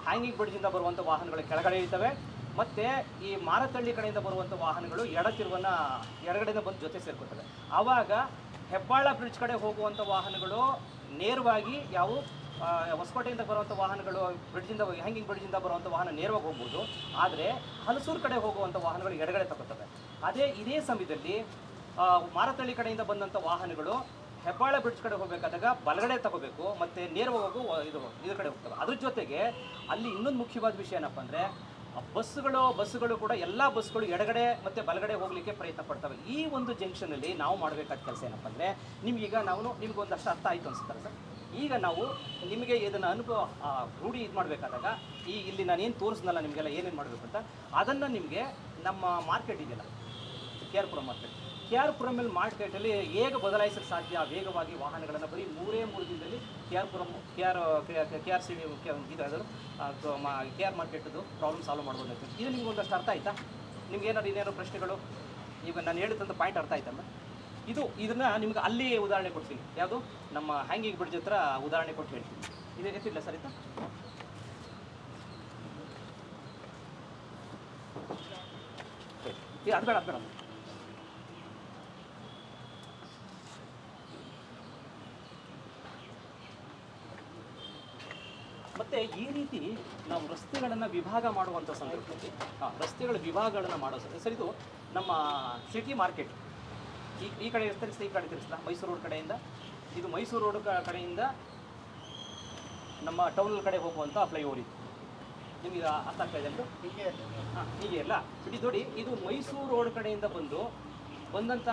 ಹ್ಯಾಂಗಿಂಗ್ ಬ್ರಿಡ್ಜಿಂದ ಬರುವಂಥ ವಾಹನಗಳು ಕೆಳಗಡೆ ಇರ್ತವೆ. ಮತ್ತು ಈ ಮಾರತಳ್ಳಿ ಕಡೆಯಿಂದ ಬರುವಂಥ ವಾಹನಗಳು ಎಡ ತಿರುವನ್ನ ಎಡಗಡೆಯಿಂದ ಬಂದು ಜೊತೆ ಸೇರ್ಕೊತವೆ ಆವಾಗ ಹೆಬ್ಬಾಳ ಬ್ರಿಡ್ಜ್ ಕಡೆ ಹೋಗುವಂಥ ವಾಹನಗಳು ನೇರವಾಗಿ ಯಾವ ಹೊಸಕೋಟೆಯಿಂದ ಬರುವಂಥ ವಾಹನಗಳು ಬ್ರಿಡ್ಜಿಂದ ಹ್ಯಾಂಗಿಂಗ್ ಬ್ರಿಡ್ಜಿಂದ ಬರುವಂಥ ವಾಹನ ನೇರವಾಗಿ ಹೋಗ್ಬೋದು. ಆದರೆ ಹಲಸೂರು ಕಡೆ ಹೋಗುವಂಥ ವಾಹನಗಳು ಎಡಗಡೆ ತಗೋತವೆ ಅದೇ ಇದೇ ಸಮಯದಲ್ಲಿ ಮಾರತಳ್ಳಿ ಕಡೆಯಿಂದ ಬಂದಂಥ ವಾಹನಗಳು ಹೆಬ್ಬಾಳ ಬ್ರಿಡ್ಜ್ ಕಡೆ ಹೋಗಬೇಕಾದಾಗ ಬಲಗಡೆ ತಗೋಬೇಕು, ಮತ್ತು ನೇರವಾಗಿ ಇದು ಇದ್ರ ಕಡೆ ಹೋಗ್ತವೆ. ಅದ್ರ ಜೊತೆಗೆ ಅಲ್ಲಿ ಇನ್ನೊಂದು ಮುಖ್ಯವಾದ ವಿಷಯ ಏನಪ್ಪ ಅಂದರೆ ಬಸ್ಸುಗಳು ಬಸ್ಸುಗಳು ಕೂಡ ಎಲ್ಲ ಬಸ್ಗಳು ಎಡಗಡೆ ಮತ್ತು ಬಲಗಡೆ ಹೋಗಲಿಕ್ಕೆ ಪ್ರಯತ್ನ ಪಡ್ತವೆ. ಈ ಒಂದು ಜಂಕ್ಷನಲ್ಲಿ ನಾವು ಮಾಡಬೇಕಾದ ಕೆಲಸ ಏನಪ್ಪ ಅಂದರೆ ನಿಮಗೀಗ ನಾವು ನಿಮ್ಗೆ ಒಂದಷ್ಟು ಅರ್ಥ ಆಯಿತು ಅನಿಸ್ತಾರೆ ಸರ್? ಈಗ ನಾವು ನಿಮಗೆ ಇದನ್ನು ಅನುಭವ ರೂಢಿ ಇದು ಮಾಡಬೇಕಾದಾಗ, ಈ ಇಲ್ಲಿ ನಾನು ಏನು ತೋರಿಸ್ನಲ್ಲ ನಿಮಗೆಲ್ಲ ಏನೇನು ಮಾಡಬೇಕು ಅಂತ, ಅದನ್ನು ನಿಮಗೆ ನಮ್ಮ ಮಾರ್ಕೆಟ್ ಇದೆಯಲ್ಲ K R Puram market K R ಪುರಮಲ್ಲಿ ಮಾರ್ಕೆಟಲ್ಲಿ ಹೇಗೆ ಬದಲಾಯಿಸಕ್ಕೆ ಸಾಧ್ಯ? ವೇಗವಾಗಿ ವಾಹನಗಳನ್ನು ಬರೀ ಮೂರೇ ಮೂರು ದಿನದಲ್ಲಿ K R Puram K R K R C ಇದು ಅದು. ಕೆ ಆರ್ ಮಾರ್ಕೆಟ್ದು ಪ್ರಾಬ್ಲಮ್ ಸಾಲ್ವ್ ಮಾಡ್ಬೋದು ಇದು ನಿಮ್ಗೆ ಒಂದಷ್ಟು ಅರ್ಥ ಆಯ್ತಾ? ನಿಮ್ಗೆ ಏನಾದ್ರು ಇನ್ನೇನೋ ಪ್ರಶ್ನೆಗಳು? ಈಗ ನಾನು ಹೇಳಿದಂಥ ಪಾಯಿಂಟ್ ಅರ್ಥ ಆಯ್ತಮ್ಮ ಇದು, ಇದನ್ನು ನಿಮ್ಗೆ ಅಲ್ಲಿ ಉದಾಹರಣೆ ಕೊಡ್ತೀನಿ. ಯಾವುದು? ನಮ್ಮ ಹ್ಯಾಂಗಿಂಗ್ ಬ್ರಿಡ್ಜ್ ಹತ್ರ ಉದಾಹರಣೆ ಕೊಟ್ಟು ಹೇಳ್ತೀನಿ. ಇದೇ ಎತ್ತಿಲ್ಲ ಸರ್ ಆಯ್ತಾ ಇದು ಅದು ಬೇಡ. ಮತ್ತೆ ಈ ರೀತಿ ನಾವು ರಸ್ತೆಗಳನ್ನು ವಿಭಾಗ ಮಾಡುವಂಥ ಸಂದರ್ಭದಲ್ಲಿ ಹಾಂ ರಸ್ತೆಗಳ ವಿಭಾಗಗಳನ್ನು ಮಾಡೋ ಸಂದರ್ಭ. ಸರ್ ಇದು ನಮ್ಮ ಸಿಟಿ ಮಾರ್ಕೆಟ್ ಈ ಈ ಕಡೆ ತಿರ್ಗಿಸ್ತಾ ಈ ಕಡೆ ತಿರ್ಗಿಸ್ಲಾ ಮೈಸೂರು ರೋಡ್ ಕಡೆಯಿಂದ ಇದು ಮೈಸೂರು ರೋಡ್ ಕಡೆಯಿಂದ ನಮ್ಮ ಟೌನ್ ಕಡೆ ಹೋಗುವಂಥ ಫ್ಲೈಓವರ್ ಇದು. ನಿಮಗೆ ಅರ್ಥ ಆಗ್ತಾ ಇದೆ ಹಾಂ ಹೀಗೆ ಅಲ್ಲ ಬಿಡಿ ನೋಡಿ ಇದು ಮೈಸೂರು ರೋಡ್ ಕಡೆಯಿಂದ ಬಂದು ಬಂದಂಥ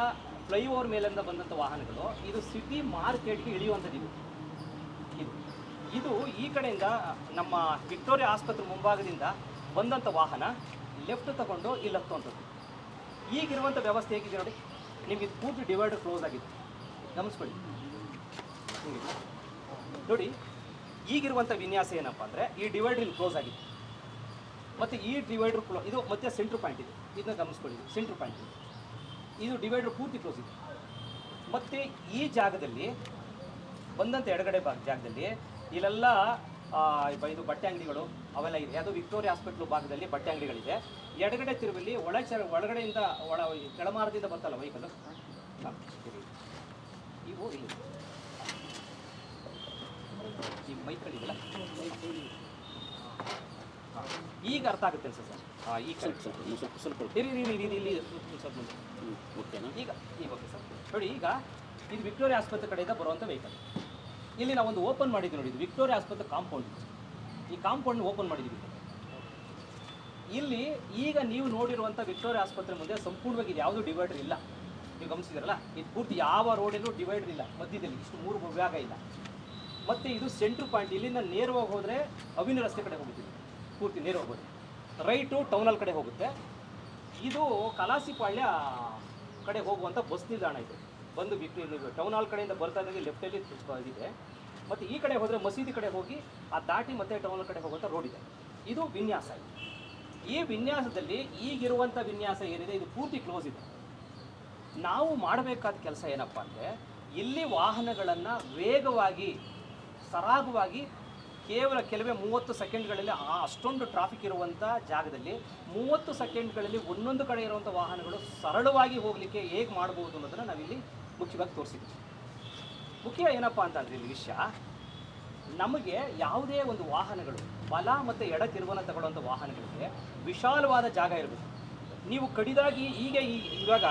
ಫ್ಲೈಓವರ್ ಮೇಲಿಂದ ಬಂದಂಥ ವಾಹನಗಳು ಇದು ಸಿಟಿ ಮಾರ್ಕೆಟ್ಗೆ ಇಳಿಯುವಂಥದ್ದು ಇದು ಈ ಕಡೆಯಿಂದ ನಮ್ಮ ವಿಕ್ಟೋರಿಯಾ ಆಸ್ಪತ್ರೆ ಮುಂಭಾಗದಿಂದ ಬಂದಂಥ ವಾಹನ ಲೆಫ್ಟ್ ತಗೊಂಡು ಇಲ್ಲಿ ಹತ್ತುವಂಥದ್ದು ಈಗಿರುವಂಥ ವ್ಯವಸ್ಥೆ ಹೇಗಿದೆ ನೋಡಿ. ನಿಮಗೆ ಪೂರ್ತಿ ಡಿವೈಡರ್ ಕ್ಲೋಸ್ ಆಗಿದೆ ಗಮನಿಸ್ಕೊಳ್ಳಿ. ನೋಡಿ ಈಗಿರುವಂಥ ವಿನ್ಯಾಸ ಏನಪ್ಪ ಅಂದರೆ ಈ ಡಿವೈಡರ್ ಇಲ್ಲಿ ಕ್ಲೋಸ್ ಆಗಿದೆ ಮತ್ತು ಈ ಡಿವೈಡರ್ ಕ್ಲೋ ಇದು ಮತ್ತೆ ಸೆಂಟ್ರ್ ಪಾಯಿಂಟ್ ಇದೆ. ಇದನ್ನ ಗಮನಿಸ್ಕೊಳ್ಳಿ. ಸೆಂಟ್ರ್ ಪಾಯಿಂಟ್ ಇದೆ. ಇದು ಡಿವೈಡರ್ ಪೂರ್ತಿ ಕ್ಲೋಸ್ ಇದೆ. ಮತ್ತು ಈ ಜಾಗದಲ್ಲಿ ಬಂದಂಥ ಎಡಗಡೆ ಭಾಗ ಜಾಗದಲ್ಲಿ ಇಲ್ಲೆಲ್ಲ ಇದು ಬಟ್ಟೆ ಅಂಗಡಿಗಳು ಅವೆಲ್ಲ ಇದೆ. ಅದು ವಿಕ್ಟೋರಿಯಾ ಹಾಸ್ಪಿಟ್ಲ್ ಭಾಗದಲ್ಲಿ ಬಟ್ಟೆ ಅಂಗಡಿಗಳಿದೆ. ಎಡಗಡೆ ತಿರುವಲ್ಲಿ ಒಳ ಚರ ಒಳಗಡೆಯಿಂದ ಒಳ ಈ ಕೆಳಮಾರದಿಂದ ಬರ್ತಲ್ಲ ವೆಹಿಕಲ್ ಇವು ಇಲ್ಲಿ. ಈ ಮೈಕ್ಗಳಿದೆಯಲ್ಲ ಹಾ. ಈಗ ಅರ್ಥ ಆಗುತ್ತೆ ಸರ್ ಸರ್. ಹಾಂ ಈಗ ಸ್ವಲ್ಪ ಸ್ವಲ್ಪ ಇಲ್ಲಿ ಸ್ವಲ್ಪ ಓಕೆನಾ ಈಗ ಈಗ ಓಕೆ ಸರ್. ನೋಡಿ ಈಗ ಇದು ವಿಕ್ಟೋರಿಯಾ ಆಸ್ಪತ್ರೆ ಕಡೆಯಿಂದ ಬರುವಂಥ ವೆಹಿಕಲ್ ಇಲ್ಲಿ ನಾವು ಒಂದು ಓಪನ್ ಮಾಡಿದ್ವಿ ನೋಡಿ ವಿಕ್ಟೋರಿಯಾ ಆಸ್ಪತ್ರೆ ಕಾಂಪೌಂಡ್ ಈ ಕಾಂಪೌಂಡ್ ಓಪನ್ ಮಾಡಿದ್ವಿ. ಇಲ್ಲಿ ಈಗ ನೀವು ನೋಡಿರುವಂಥ ವಿಕ್ಟೋರಿಯಾ ಆಸ್ಪತ್ರೆ ಮುಂದೆ ಸಂಪೂರ್ಣವಾಗಿ ಇದು ಯಾವುದೂ ಡಿವೈಡರ್ ಇಲ್ಲ. ನೀವು ಗಮನಿಸಿದ್ರಲ್ಲ ಇದು ಪೂರ್ತಿ ಯಾವ ರೋಡಲ್ಲೂ ಡಿವೈಡರ್ ಇಲ್ಲ, ಮಧ್ಯದಲ್ಲಿ, ಇಷ್ಟು ಮೂರು ವಿಭಾಗ ಇಲ್ಲ. ಮತ್ತು ಇದು ಸೆಂಟ್ರ್ ಪಾಯಿಂಟ್ ಇಲ್ಲಿಂದ ನೇರವಾಗಿ ಹೋದರೆ ಅವಿನ ರಸ್ತೆ ಕಡೆ ಹೋಗುತ್ತಿದೆ ಪೂರ್ತಿ ನೇರವಾಗಿ ಹೋದರೆ. ರೈಟು ಟೌನಲ್ಲಿ ಕಡೆ ಹೋಗುತ್ತೆ. ಇದು ಕಲಾಸಿಪಾಳ್ಯ ಕಡೆ ಹೋಗುವಂಥ ಬಸ್ ನಿಲ್ದಾಣ ಇದು. ಬಂದು ಬಿಟ್ಟು ಟೌನ್ ಹಾಲ್ ಕಡೆಯಿಂದ ಬರ್ತಾ ಇದ್ದಂಗೆ ಲೆಫ್ಟಲ್ಲಿ ಇದಿದೆ ಮತ್ತು ಈ ಕಡೆ ಹೋದರೆ ಮಸೀದಿ ಕಡೆ ಹೋಗಿ ಆ ದಾಟಿ ಮತ್ತೆ ಟೌನ್ ಕಡೆ ಹೋಗುವಂಥ ರೋಡ್ ಇದೆ. ಇದು ವಿನ್ಯಾಸ ಇದು. ಈ ವಿನ್ಯಾಸದಲ್ಲಿ ಈಗಿರುವಂಥ ವಿನ್ಯಾಸ ಏನಿದೆ, ಇದು ಪೂರ್ತಿ ಕ್ಲೋಸ್ ಇದೆ. ನಾವು ಮಾಡಬೇಕಾದ ಕೆಲಸ ಏನಪ್ಪ ಅಂದರೆ, ಇಲ್ಲಿ ವಾಹನಗಳನ್ನು ವೇಗವಾಗಿ, ಸರಾಗವಾಗಿ ಕೇವಲ ಕೆಲವೇ ಮೂವತ್ತು ಸೆಕೆಂಡ್ಗಳಲ್ಲಿ ಆ ಅಷ್ಟೊಂದು ಟ್ರಾಫಿಕ್ ಇರುವಂಥ ಜಾಗದಲ್ಲಿ ಮೂವತ್ತು ಸೆಕೆಂಡ್ಗಳಲ್ಲಿ ಒಂದೊಂದು ಕಡೆ ಇರುವಂಥ ವಾಹನಗಳು ಸರಳವಾಗಿ ಹೋಗಲಿಕ್ಕೆ ಹೇಗೆ ಮಾಡ್ಬೋದು ಅನ್ನೋದನ್ನು ನಾವಿಲ್ಲಿ ಮುಖ್ಯವಾಗಿ ತೋರಿಸಿದ್ವಿ ಮುಖ್ಯ ಏನಪ್ಪ ಅಂತಂದ್ರೆ ಇಲ್ಲಿ ವಿಷಯ, ನಮಗೆ ಯಾವುದೇ ಒಂದು ವಾಹನಗಳು, ಬಲ ಮತ್ತು ಎಡ ತಿರುವನ್ನು ತಗೊಳ್ಳುವಂಥ ವಾಹನಗಳಿಗೆ ವಿಶಾಲವಾದ ಜಾಗ ಇರಬೇಕು. ನೀವು ಕಡಿದಾಗಿ ಈಗ ಈ- ಇವಾಗ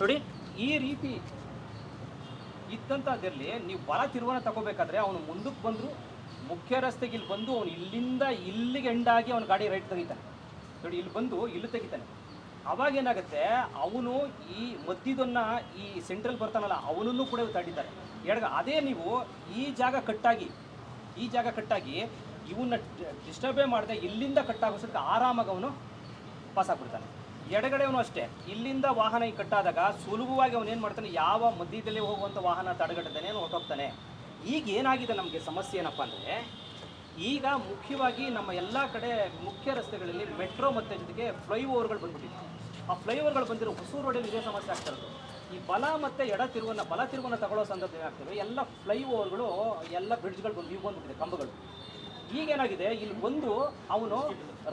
ನೋಡಿ, ಈ ರೀತಿ ಇದ್ದಂಥದ್ರಲ್ಲಿ ನೀವು ಬಲ ತಿರುವನ್ನು ತಗೋಬೇಕಾದ್ರೆ ಅವನು ಮುಂದಕ್ಕೆ ಬಂದರೂ, ಮುಖ್ಯ ರಸ್ತೆಗೆ ಇಲ್ಲಿ ಬಂದು ಅವನು ಇಲ್ಲಿಂದ ಇಲ್ಲಿಗೆ ಎಂಡಾಗಿ ಅವನ ಗಾಡಿ ರೈಟ್ ತೆಗಿತಾನೆ. ನೋಡಿ, ಇಲ್ಲಿ ಬಂದು ಇಲ್ಲಿ ತೆಗಿತಾನೆ. ಅವಾಗ ಏನಾಗುತ್ತೆ, ಅವನು ಈ ಮಧ್ಯದನ್ನ ಈ ಸೆಂಟ್ರಲ್ ಬರ್ತಾನಲ್ಲ, ಅವನನ್ನು ಕೂಡ ತಡಿತಾರೆ ಎಡಗ ಅದೇ ನೀವು ಈ ಜಾಗ ಕಟ್ಟಾಗಿ, ಈ ಜಾಗ ಕಟ್ಟಾಗಿ ಇವನ್ನ ಡಿಸ್ಟರ್ಬೇ ಮಾಡದೆ, ಇಲ್ಲಿಂದ ಕಟ್ಟಾಗೋಸಕ್ಕೆ ಆರಾಮಾಗಿ ಅವನು ಪಾಸ್ ಆಗ್ಬಿಡ್ತಾನೆ. ಎಡಗಡೆಯವನು ಅಷ್ಟೇ. ಇಲ್ಲಿಂದ ವಾಹನ ಈ ಕಟ್ಟಾದಾಗ ಸುಲಭವಾಗಿ ಅವನು ಏನು ಮಾಡ್ತಾನೆ, ಯಾವ ಮಧ್ಯದಲ್ಲಿ ಹೋಗುವಂಥ ವಾಹನ ತಡೆಗಟ್ಟತಾನೆ ಹೊರಟೋಗ್ತಾನೆ. ಈಗ ಏನಾಗಿದೆ ನಮಗೆ ಸಮಸ್ಯೆ ಏನಪ್ಪ ಅಂದರೆ, ಈಗ ಮುಖ್ಯವಾಗಿ ನಮ್ಮ ಎಲ್ಲ ಕಡೆ ಮುಖ್ಯ ರಸ್ತೆಗಳಲ್ಲಿ ಮೆಟ್ರೋ ಮತ್ತು ಜೊತೆಗೆ ಫ್ಲೈಓವರ್ಗಳು ಬಂದ್ಬಿಟ್ಟಿದೆ. ಆ ಫ್ಲೈಓವರ್ಗಳು ಬಂದಿರೋ ಹೊಸೂರು ರೋಡಲ್ಲಿ ಇದೇ ಸಮಸ್ಯೆ ಆಗ್ತಾ ಇರೋದು. ಈ ಬಲ ಮತ್ತು ಎಡ ತಿರುವನ್ನ, ಬಲ ತಿರುವನ್ನ ತಗೊಳ್ಳೋ ಸಂದರ್ಭ ಆಗ್ತದೆ ಎಲ್ಲ ಫ್ಲೈಓವರ್ಗಳು ಎಲ್ಲ ಬ್ರಿಡ್ಜ್ಗಳು ಬಂದು ಇವು ಬಂದ್ಬಿಟ್ಟಿದೆ, ಕಂಬಗಳು. ಈಗೇನಾಗಿದೆ ಇಲ್ಲಿ ಬಂದು ಅವನು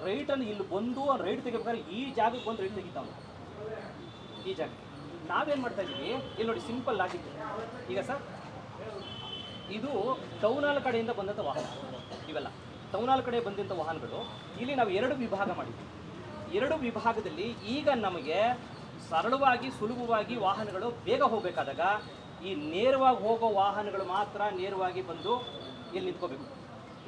ರೈಟನ್ನು ಇಲ್ಲಿ ಬಂದು ರೈಟ್ ತೆಗಿಬೇಕಾದ್ರೆ ಈ ಜಾಗಕ್ಕೆ ಬಂದು ರೈಟ್ ತೆಗಿತಾವನು. ಈ ಜಾಗಕ್ಕೆ. ನಾವೇನು ಮಾಡ್ತಾ ಇದ್ದೀವಿ? ಇಲ್ಲಿ ನೋಡಿ ಸಿಂಪಲ್ ಲಾಜಿಕ್ ಈಗ ಸರ್, ಇದು ಟೌನಾಲ್ ಕಡೆಯಿಂದ ಬಂದಂಥ ವಾಹನ. ಇವೆಲ್ಲ. ಟೌನಾಲ್ ಕಡೆ ಬಂದಂಥ ವಾಹನಗಳು. ಇಲ್ಲಿ ನಾವು ಎರಡು ವಿಭಾಗ ಮಾಡಿದ್ವಿ. ಎರಡು ವಿಭಾಗದಲ್ಲಿ ಈಗ ನಮಗೆ ಸರಳವಾಗಿ, ಸುಲಭವಾಗಿ ವಾಹನಗಳು ಬೇಗ ಹೋಗಬೇಕಾದಾಗ ಈ ನೇರವಾಗಿ ಹೋಗೋ ವಾಹನಗಳು ಮಾತ್ರ ನೇರವಾಗಿ ಬಂದು ಇಲ್ಲಿ ನಿಂತ್ಕೋಬೇಕು.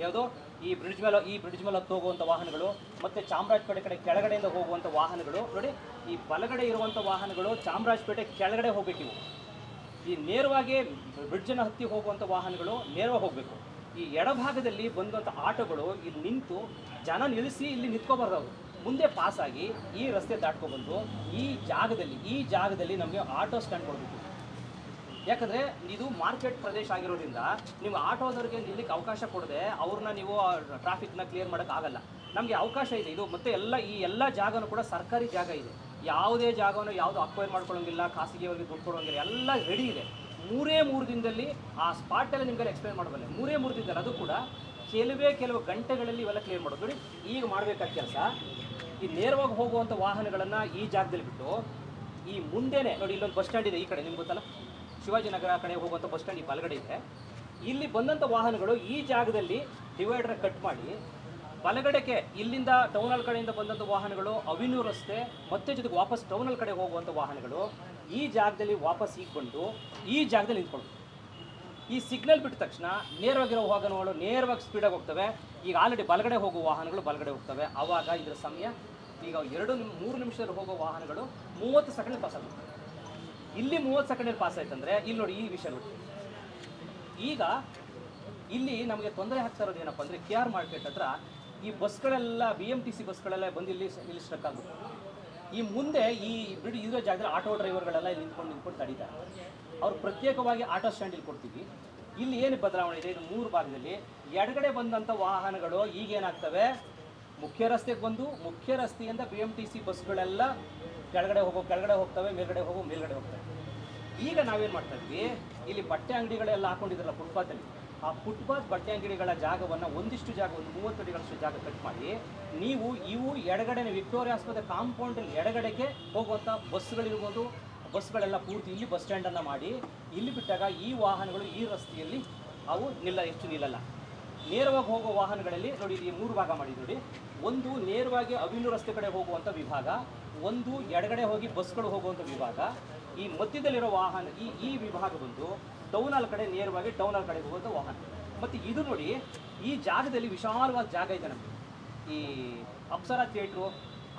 ಯಾವುದೋ? ಈ ಬ್ರಿಡ್ಜ್ ಮೇಲೆ, ಈ ಬ್ರಿಡ್ಜ್ ಮೇಲೆ ಹತ್ತು ಹೋಗುವಂಥ ವಾಹನಗಳು, ಮತ್ತು ಚಾಮರಾಜಪೇಟೆ ಕಡೆ ಕೆಳಗಡೆಯಿಂದ ಹೋಗುವಂಥ ವಾಹನಗಳು. ನೋಡಿ, ಈ ಬಲಗಡೆ ಇರುವಂಥ ವಾಹನಗಳು ಚಾಮರಾಜಪೇಟೆ ಕೆಳಗಡೆ ಹೋಗ್ಬೇಕು ಈ ನೇರವಾಗಿ ಬ್ರಿಡ್ಜನ್ನು ಹತ್ತಿ ಹೋಗುವಂಥ ವಾಹನಗಳು ನೇರವಾಗಿ ಹೋಗಬೇಕು. ಈ ಎಡಭಾಗದಲ್ಲಿ ಬಂದಂಥ ಆಟೋಗಳು ಇಲ್ಲಿ ನಿಂತು ಜನ ನಿಲ್ಲಿಸಿ ಇಲ್ಲಿ ನಿಂತ್ಕೋಬಾರ್ದು ಅವರು. ಮುಂದೆ ಪಾಸ್ ಆಗಿ ಈ ರಸ್ತೆ ದಾಟ್ಕೊಬಂದು ಈ ಜಾಗದಲ್ಲಿ ಈ ಜಾಗದಲ್ಲಿ ನಮಗೆ ಆಟೋ ಸ್ಟ್ಯಾಂಡ್ ಕೊಡಬೇಕು. ಯಾಕಂದರೆ ಇದು ಮಾರ್ಕೆಟ್ ಪ್ರದೇಶ ಆಗಿರೋದ್ರಿಂದ ನೀವು ಆಟೋದವ್ರಿಗೆ ನಿಲ್ಲಕ್ಕೆ ಅವಕಾಶ ಕೊಡದೆ ಅವ್ರನ್ನ ನೀವು ಟ್ರಾಫಿಕ್ನ ಕ್ಲಿಯರ್ ಮಾಡೋಕ್ಕಾಗಲ್ಲ ನಮಗೆ ಅವಕಾಶ ಇದೆ. ಇದು ಮತ್ತೆ ಎಲ್ಲ, ಈ ಎಲ್ಲ ಜಾಗನೂ ಕೂಡ ಸರ್ಕಾರಿ ಜಾಗ ಇದೆ. ಯಾವುದೇ ಜಾಗವನ್ನು ಯಾವುದು ಅಕ್ವೈರ್ ಮಾಡ್ಕೊಳ್ಳೋಂಗಿಲ್ಲ, ಖಾಸಗಿಯವರಿಗೆ ದುಡ್ಡು ಕೊಡೋಂಗಿಲ್ಲ, ಎಲ್ಲ ರೆಡಿ ಇದೆ. ಮೂರೇ ಮೂರು ದಿನದಲ್ಲಿ ಆ ಸ್ಪಾಟಲ್ಲಿ ನಿಮಗೆ ಎಕ್ಸ್ಪ್ಲೇನ್ ಮಾಡಬಲ್ಲೆ. ಮೂರೇ ಮೂರು ದಿನದಲ್ಲಿ ಅದು ಕೂಡ ಕೆಲವೇ, ಕೆಲವು ಗಂಟೆಗಳಲ್ಲಿ ಇವೆಲ್ಲ ಕ್ಲಿಯರ್ ಮಾಡೋದು ನೋಡಿ, ಈಗ ಮಾಡಬೇಕಾದ ಕೆಲಸ ಈ ನೇರವಾಗಿ ಹೋಗುವಂಥ ವಾಹನಗಳನ್ನು ಈ ಜಾಗದಲ್ಲಿ ಬಿಟ್ಟು ಈ ಮುಂದೆನೆ ನೋಡಿ ಇಲ್ಲೊಂದು ಬಸ್ ಸ್ಟ್ಯಾಂಡ್ ಇದೆ ಈ ಕಡೆ, ನಿಮ್ಗೆ ಗೊತ್ತಲ್ಲ? ಶಿವಾಜಿನಗರ ಕಡೆ ಹೋಗುವಂಥ ಬಸ್ ಸ್ಟ್ಯಾಂಡ್ ಈ ಬಲಗಡೆ ಇದೆ. ಇಲ್ಲಿ ಬಂದಂಥ ವಾಹನಗಳು ಈ ಜಾಗದಲ್ಲಿ ಡಿವೈಡರ್ ಕಟ್ ಮಾಡಿ ಬಲಗಡೆಗೆ ಇಲ್ಲಿಂದ ಟೌನಲ್ ಕಡೆಯಿಂದ ಬಂದಂಥ ವಾಹನಗಳು ಅವಿನ್ಯೂ ರಸ್ತೆ, ಮತ್ತೆ ಜೊತೆಗೆ ವಾಪಸ್ ಟೌನಲ್ ಕಡೆ ಹೋಗುವಂಥ ವಾಹನಗಳು ಈ ಜಾಗದಲ್ಲಿ ವಾಪಸ್ ಈಗ ಬಂದು ಈ ಜಾಗದಲ್ಲಿ ನಿಂತ್ಕೊಂಡು ಈ ಸಿಗ್ನಲ್ ಬಿಟ್ಟ ತಕ್ಷಣ ನೇರವಾಗಿರೋ ವಾಹನಗಳು ನೇರವಾಗಿ ಸ್ಪೀಡಾಗಿ ಹೋಗ್ತವೆ. ಈಗ ಆಲ್ರೆಡಿ ಬಲಗಡೆ ಹೋಗುವ ವಾಹನಗಳು ಬಲಗಡೆ ಹೋಗ್ತವೆ. ಆವಾಗ ಇದರ ಸಮಯ ಈಗ ಎರಡು ನಿಮ್, ಮೂರು ನಿಮಿಷದಲ್ಲಿ ಹೋಗೋ ವಾಹನಗಳು ಮೂವತ್ತು ಸೆಕೆಂಡ್ ಪಾಸ್ ಆಗುತ್ತೆ. ಇಲ್ಲಿ ಮೂವತ್ತು ಸೆಕೆಂಡಲ್ಲಿ ಪಾಸ್ ಆಯ್ತಂದ್ರೆ ಇಲ್ಲಿ ನೋಡಿ ಈ ವಿಷಯ ನೋಡಿ. ಈಗ ಇಲ್ಲಿ ನಮಗೆ ತೊಂದರೆ ಆಗ್ತಾ ಇರೋದು ಏನಪ್ಪ ಅಂದರೆ ಕೆ ಆರ್ ಮಾರ್ಕೆಟ್ ಹತ್ರ ಈ ಬಸ್ಗಳೆಲ್ಲ ಬಿ ಎಂ ಟಿ ಸಿ ಬಸ್ಗಳೆಲ್ಲ ಬಂದು ಇಲ್ಲಿ ಇಲ್ಲಿ ಸ್ಟ್ರಕ್ ಆಗುತ್ತೆ. ಈ ಮುಂದೆ ಈ ಬಿಡಿ ಇರೋ ಜಾಗದಲ್ಲಿ ಆಟೋ ಡ್ರೈವರ್ಗಳೆಲ್ಲ ಇಲ್ಲಿ ನಿಂತ್ಕೊಂಡು ನಿಂತ್ಕೊಂಡು ತಡೀತಾರೆ. ಅವ್ರು ಪ್ರತ್ಯೇಕವಾಗಿ ಆಟೋ ಸ್ಟ್ಯಾಂಡ್ ಇಲ್ಲಿ ಕೊಡ್ತೀವಿ. ಇಲ್ಲಿ ಏನು ಬದಲಾವಣೆ ಇದೆ? ಇದು ಮೂರು ಭಾಗದಲ್ಲಿ. ಎಡಗಡೆ ಬಂದಂಥ ವಾಹನಗಳು ಈಗೇನಾಗ್ತವೆ ಮುಖ್ಯ ರಸ್ತೆಗೆ ಬಂದು ಮುಖ್ಯ ರಸ್ತೆಯಿಂದ ಬಿ ಎಂ ಟಿ ಸಿ ಬಸ್ಗಳೆಲ್ಲ ಕೆಳಗಡೆ ಹೋಗೋ, ಕೆಳಗಡೆ ಹೋಗ್ತವೆ, ಮೇಲ್ಗಡೆ ಹೋಗೋ, ಮೇಲ್ಗಡೆ ಹೋಗ್ತವೆ. ಈಗ ನಾವೇನು ಮಾಡ್ತಾ ಇದ್ವಿ? ಇಲ್ಲಿ ಬಟ್ಟೆ ಅಂಗಡಿಗಳೆಲ್ಲ ಹಾಕೊಂಡಿದ್ರಲ್ಲ ಫುಟ್ಪಾತಲ್ಲಿ ಆ ಫುಟ್ಪಾತ್ ಬಟ್ಟೆ ಅಂಗಡಿಗಳ ಜಾಗವನ್ನು ಒಂದಿಷ್ಟು ಜಾಗ, ಒಂದು ಮೂವತ್ತು ಅಡಿಗಳಷ್ಟು ಜಾಗ ಕಟ್ ಮಾಡಿ, ನೀವು ಇವು ಎಡಗಡೆ ವಿಕ್ಟೋರಿಯಾ ಆಸ್ಪತ್ರೆ ಕಾಂಪೌಂಡಲ್ಲಿ ಎಡಗಡೆಗೆ ಹೋಗುವಂಥ ಬಸ್ಗಳಿರ್ಬೋದು ಬಸ್ಗಳೆಲ್ಲ ಪೂರ್ತಿ ಇಲ್ಲಿ ಬಸ್ ಸ್ಟ್ಯಾಂಡನ್ನು ಮಾಡಿ, ಇಲ್ಲಿ ಬಿಟ್ಟಾಗ ಈ ವಾಹನಗಳು ಈ ರಸ್ತೆಯಲ್ಲಿ ಅವು ನಿಲ್ಲ, ಹೆಚ್ಚು ನಿಲ್ಲಲ್ಲ. ನೇರವಾಗಿ ಹೋಗುವ ವಾಹನಗಳಲ್ಲಿ ನೋಡಿ ಇಲ್ಲಿ ಮೂರು ಭಾಗ ಮಾಡಿ ನೋಡಿ. ಒಂದು ನೇರವಾಗಿ ಅವಿಲು ರಸ್ತೆ ಕಡೆ ಹೋಗುವಂಥ ವಿಭಾಗ, ಒಂದು ಎಡಗಡೆ ಹೋಗಿ ಬಸ್ಗಳು ಹೋಗುವಂಥ ವಿಭಾಗ. ಈ ಮಧ್ಯದಲ್ಲಿರೋ ವಾಹನ, ಈ ಈ ವಿಭಾಗ ಬಂದು ಟೌನಾಲ್ ಕಡೆ ನೇರವಾಗಿ ಟೌನಾಲ್ ಕಡೆ ಹೋಗುವಂಥ ವಾಹನ. ಮತ್ತು ಇದು ನೋಡಿ, ಈ ಜಾಗದಲ್ಲಿ ವಿಶಾಲವಾದ ಜಾಗ ಇದೆ ನಮಗೆ. ಈ ಅಪ್ಸರಾ ಥಿಯೇಟ್ರು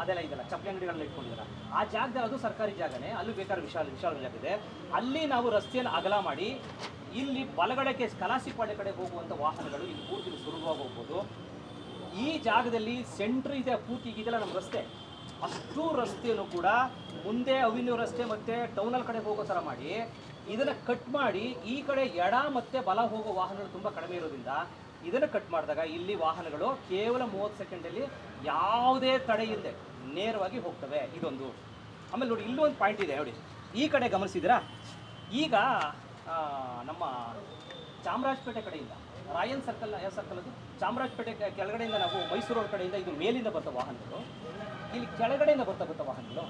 ಅದೆಲ್ಲ ಇದೆಲ್ಲ ಚಪ್ಪಲಿ ಅಂಗಡಿಗಳನ್ನ ಇಟ್ಕೊಂಡಿದ್ದಾರೆ? ಆ ಜಾಗದಲ್ಲಿ ಅದು ಸರ್ಕಾರಿ ಜಾಗನೇ, ಅಲ್ಲಿ ಬೇಕಾದ್ರೆ ವಿಶಾಲ ವಿಶಾಲ ಜಾಗ ಇದೆ. ಅಲ್ಲಿ ನಾವು ರಸ್ತೆಯನ್ನು ಅಗಲ ಮಾಡಿ, ಇಲ್ಲಿ ಬಲಗಡೆಗೆ ಕಲಾಸಿಪಾಡೆ ಕಡೆ ಹೋಗುವಂಥ ವಾಹನಗಳು ಇಲ್ಲಿ ಪೂರ್ತಿ ಸುಲಭವಾಗಿ ಹೋಗ್ಬೋದು. ಈ ಜಾಗದಲ್ಲಿ ಸೆಂಟ್ರ್ ಇದೆ, ಪೂರ್ತಿ ಇದೆಲ್ಲ ನಮ್ಮ ರಸ್ತೆ. ಅಷ್ಟು ರಸ್ತೆಯನ್ನು ಕೂಡ ಮುಂದೆ ಅವಿನ್ಯೂ ರಸ್ತೆ ಮತ್ತು ಟೌನಲ್ಲಿ ಕಡೆ ಹೋಗೋ ಥರ ಮಾಡಿ, ಇದನ್ನು ಕಟ್ ಮಾಡಿ, ಈ ಕಡೆ ಎಡ ಮತ್ತು ಬಲ ಹೋಗೋ ವಾಹನಗಳು ತುಂಬ ಕಡಿಮೆ ಇರೋದ್ರಿಂದ ಇದನ್ನು ಕಟ್ ಮಾಡಿದಾಗ ಇಲ್ಲಿ ವಾಹನಗಳು ಕೇವಲ ಮೂವತ್ತು ಸೆಕೆಂಡಲ್ಲಿ ಯಾವುದೇ ತಡೆಯಿಲ್ಲದೆ ನೇರವಾಗಿ ಹೋಗ್ತವೆ. ಇದೊಂದು. ಆಮೇಲೆ ನೋಡಿ ಇಲ್ಲೂ ಒಂದು ಪಾಯಿಂಟ್ ಇದೆ ನೋಡಿ. ಈ ಕಡೆ ಗಮನಿಸಿದ್ದೀರಾ? ಈಗ ನಮ್ಮ ಚಾಮರಾಜಪೇಟೆ ಕಡೆಯಿಂದ ರಾಯನ್ ಸರ್ಕಲ್ ಯಾವ ಸರ್ಕಲ್ ಅದು. ಚಾಮರಾಜಪೇಟೆ ಕೆಳಗಡೆಯಿಂದ ನಾವು ಮೈಸೂರು ಕಡೆಯಿಂದ ಇದು ಮೇಲಿಂದ ಬರ್ತಾ ವಾಹನಗಳು. ಇಲ್ಲಿ ಕೆಳಗಡೆಯಿಂದ ಬರ್ತಾ ಬರ್ತಾ ವಾಹನಗಳು.